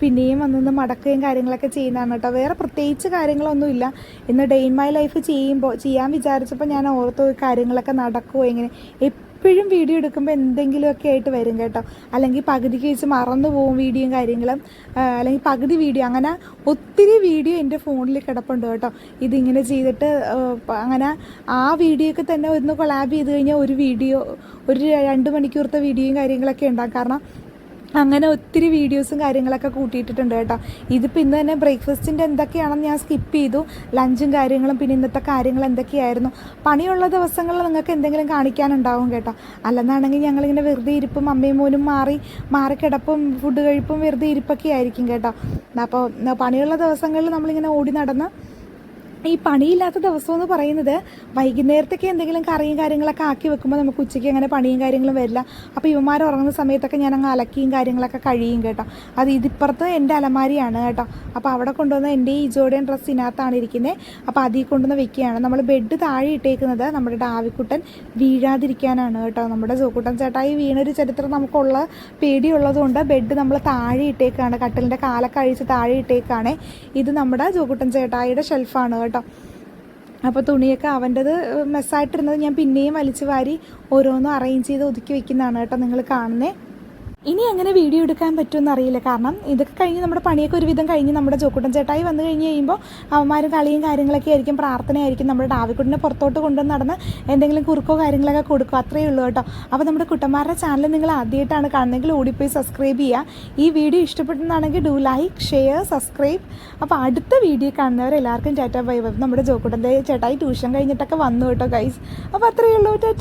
[SPEAKER 1] പിന്നെയും വന്നൊന്ന് മടക്കുകയും കാര്യങ്ങളൊക്കെ ചെയ്യുന്നതാണ് കേട്ടോ. വേറെ പ്രത്യേകിച്ച് കാര്യങ്ങളൊന്നുമില്ല ഇന്ന് ഡേ ഇൻ മൈ ലൈഫ് ചെയ്യുമ്പോൾ ചെയ്യാൻ വിചാരിച്ചപ്പോൾ ഞാൻ ഓർത്തു കാര്യങ്ങളൊക്കെ നടക്കുമോ എങ്ങനെ? എപ്പോഴും വീഡിയോ എടുക്കുമ്പോൾ എന്തെങ്കിലുമൊക്കെ ആയിട്ട് വരും കേട്ടോ. അല്ലെങ്കിൽ പകുതിക്ക് വെച്ച് മറന്നു പോകും വീഡിയോയും കാര്യങ്ങളും. അല്ലെങ്കിൽ പകുതി വീഡിയോ അങ്ങനെ ഒത്തിരി വീഡിയോ എന്റെ ഫോണിൽ കിടപ്പുണ്ട് കേട്ടോ. ഇതിങ്ങനെ ചെയ്തിട്ട് അങ്ങനെ ആ വീഡിയോ ഒക്കെ തന്നെ ഒന്ന് കൊളാബ് ചെയ്ത് കഴിഞ്ഞാൽ ഒരു വീഡിയോ ഒരു രണ്ട് മണിക്കൂറത്തെ വീഡിയോയും കാര്യങ്ങളൊക്കെ ഉണ്ടാകും. കാരണം അങ്ങനെ ഒത്തിരി വീഡിയോസും കാര്യങ്ങളൊക്കെ കൂട്ടിയിട്ടിട്ടുണ്ട് കേട്ടോ. ഇതിപ്പോൾ ഇന്ന് തന്നെ ബ്രേക്ക്ഫാസ്റ്റിന്റെ എന്തൊക്കെയാണെന്ന് ഞാൻ സ്കിപ്പ് ചെയ്തു. ലഞ്ചും കാര്യങ്ങളും പിന്നെ ഇന്നത്തെ കാര്യങ്ങൾ എന്തൊക്കെയായിരുന്നു. പണിയുള്ള ദിവസങ്ങളിൽ നിങ്ങൾക്ക് എന്തെങ്കിലും കാണിക്കാനുണ്ടാവും കേട്ടോ. അല്ലെന്നാണെങ്കിൽ ഞങ്ങളിങ്ങനെ വെറുതെ ഇരിപ്പും അമ്മയും മോനും മാറി മാറിക്കിടപ്പും ഫുഡ് കഴിപ്പും വെറുതെ ഇരിപ്പൊക്കെ ആയിരിക്കും കേട്ടോ. അപ്പോൾ പണിയുള്ള ദിവസങ്ങളിൽ നമ്മളിങ്ങനെ ഓടി നടന്ന് ഈ പണിയില്ലാത്ത ദിവസം എന്ന് പറയുന്നത് വൈകുന്നേരത്തൊക്കെ എന്തെങ്കിലും കറിയും കാര്യങ്ങളൊക്കെ ആക്കി വെക്കുമ്പോൾ നമുക്ക് ഉച്ചയ്ക്ക് അങ്ങനെ പണിയും കാര്യങ്ങളും വരില്ല. അപ്പോൾ ഇവന്മാർ ഉറങ്ങുന്ന സമയത്തൊക്കെ ഞാൻ അങ്ങ് അലക്കിയും കാര്യങ്ങളൊക്കെ കഴിയും കേട്ടോ. അത് ഇതിപ്പുറത്ത് എന്റെ അലമാരിയാണ് കേട്ടോ. അപ്പോൾ അവിടെ കൊണ്ടുവന്ന എന്റെ ഈ ജോഡിയൻ ഡ്രസ്സ് ഇതിനകത്താണ് ഇരിക്കുന്നത് അപ്പോൾ അതിൽ കൊണ്ടുവന്ന് വെക്കുകയാണ്. നമ്മൾ ബെഡ് താഴെ ഇട്ടേക്കുന്നത് നമ്മുടെ ഡാവിക്കുട്ടൻ വീഴാതിരിക്കാനാണ് കേട്ടോ. നമ്മുടെ ജോക്കുട്ടൻ ചേട്ടായി വീണൊരു ചരിത്രം നമുക്കുള്ള പേടിയുള്ളതുകൊണ്ട് ബെഡ് നമ്മൾ താഴെ ഇട്ടേക്കാണ്. കട്ടിലിന്റെ കാലൊക്കെ അഴിച്ച് താഴെ ഇട്ടേക്കാണ്. ഇത് നമ്മുടെ ജോക്കുട്ടൻ ചേട്ടായിയുടെ ഷെൽഫാണ് കേട്ടോ. അപ്പോൾ തുണിയൊക്കെ അവന്റെത് മെസ്സായിട്ടിരുന്നത് ഞാൻ പിന്നെയും വലിച്ചു വാരി ഓരോന്നും അറേഞ്ച് ചെയ്ത് ഒതുക്കി വെക്കുന്നതാണ് കേട്ടോ നിങ്ങൾ കാണുന്നത് ഇനി എങ്ങനെ വീഡിയോ എടുക്കാൻ പറ്റുമെന്ന് അറിയില്ല. കാരണം ഇതൊക്കെ കഴിഞ്ഞ് നമ്മുടെ പണിയൊക്കെ ഒരുവിധം കഴിഞ്ഞ് നമ്മുടെ ജോക്കുട്ടൻ ചേട്ടായി വന്നു കഴിഞ്ഞ് കഴിയുമ്പോൾ അവന്മാരും കളിയും കാര്യങ്ങളൊക്കെ ആയിരിക്കും പ്രാർത്ഥനയായിരിക്കും. നമ്മുടെ ഡാവിക്കുട്ടിനെ പുറത്തോട്ട് കൊണ്ടുവന്ന് നടന്ന് എന്തെങ്കിലും കുറുക്കോ കാര്യങ്ങളൊക്കെ കൊടുക്കും. അത്രയേ ഉള്ളൂ കേട്ടോ. അപ്പോൾ നമ്മുടെ കുട്ടന്മാരുടെ ചാനൽ നിങ്ങൾ ആദ്യമായിട്ടാണ് കാണുന്നതെങ്കിൽ ഓടിപ്പോയി സബ്സ്ക്രൈബ് ചെയ്യുക. ഈ വീഡിയോ ഇഷ്ടപ്പെട്ടെന്നാണെങ്കിൽ ഡു ലൈക്ക് ഷെയർ സബ്സ്ക്രൈബ് അപ്പോൾ അടുത്ത വീഡിയോ കാണുന്നവർ എല്ലാവർക്കും ടാറ്റ ബൈ നമ്മുടെ ജോക്കുട്ടന്റെ ചേട്ടായി ട്യൂഷൻ കഴിഞ്ഞിട്ടൊക്കെ വന്നു കേട്ടോ ഗൈസ് അപ്പോൾ അത്രയേ ഉള്ളൂ. ടാറ്റ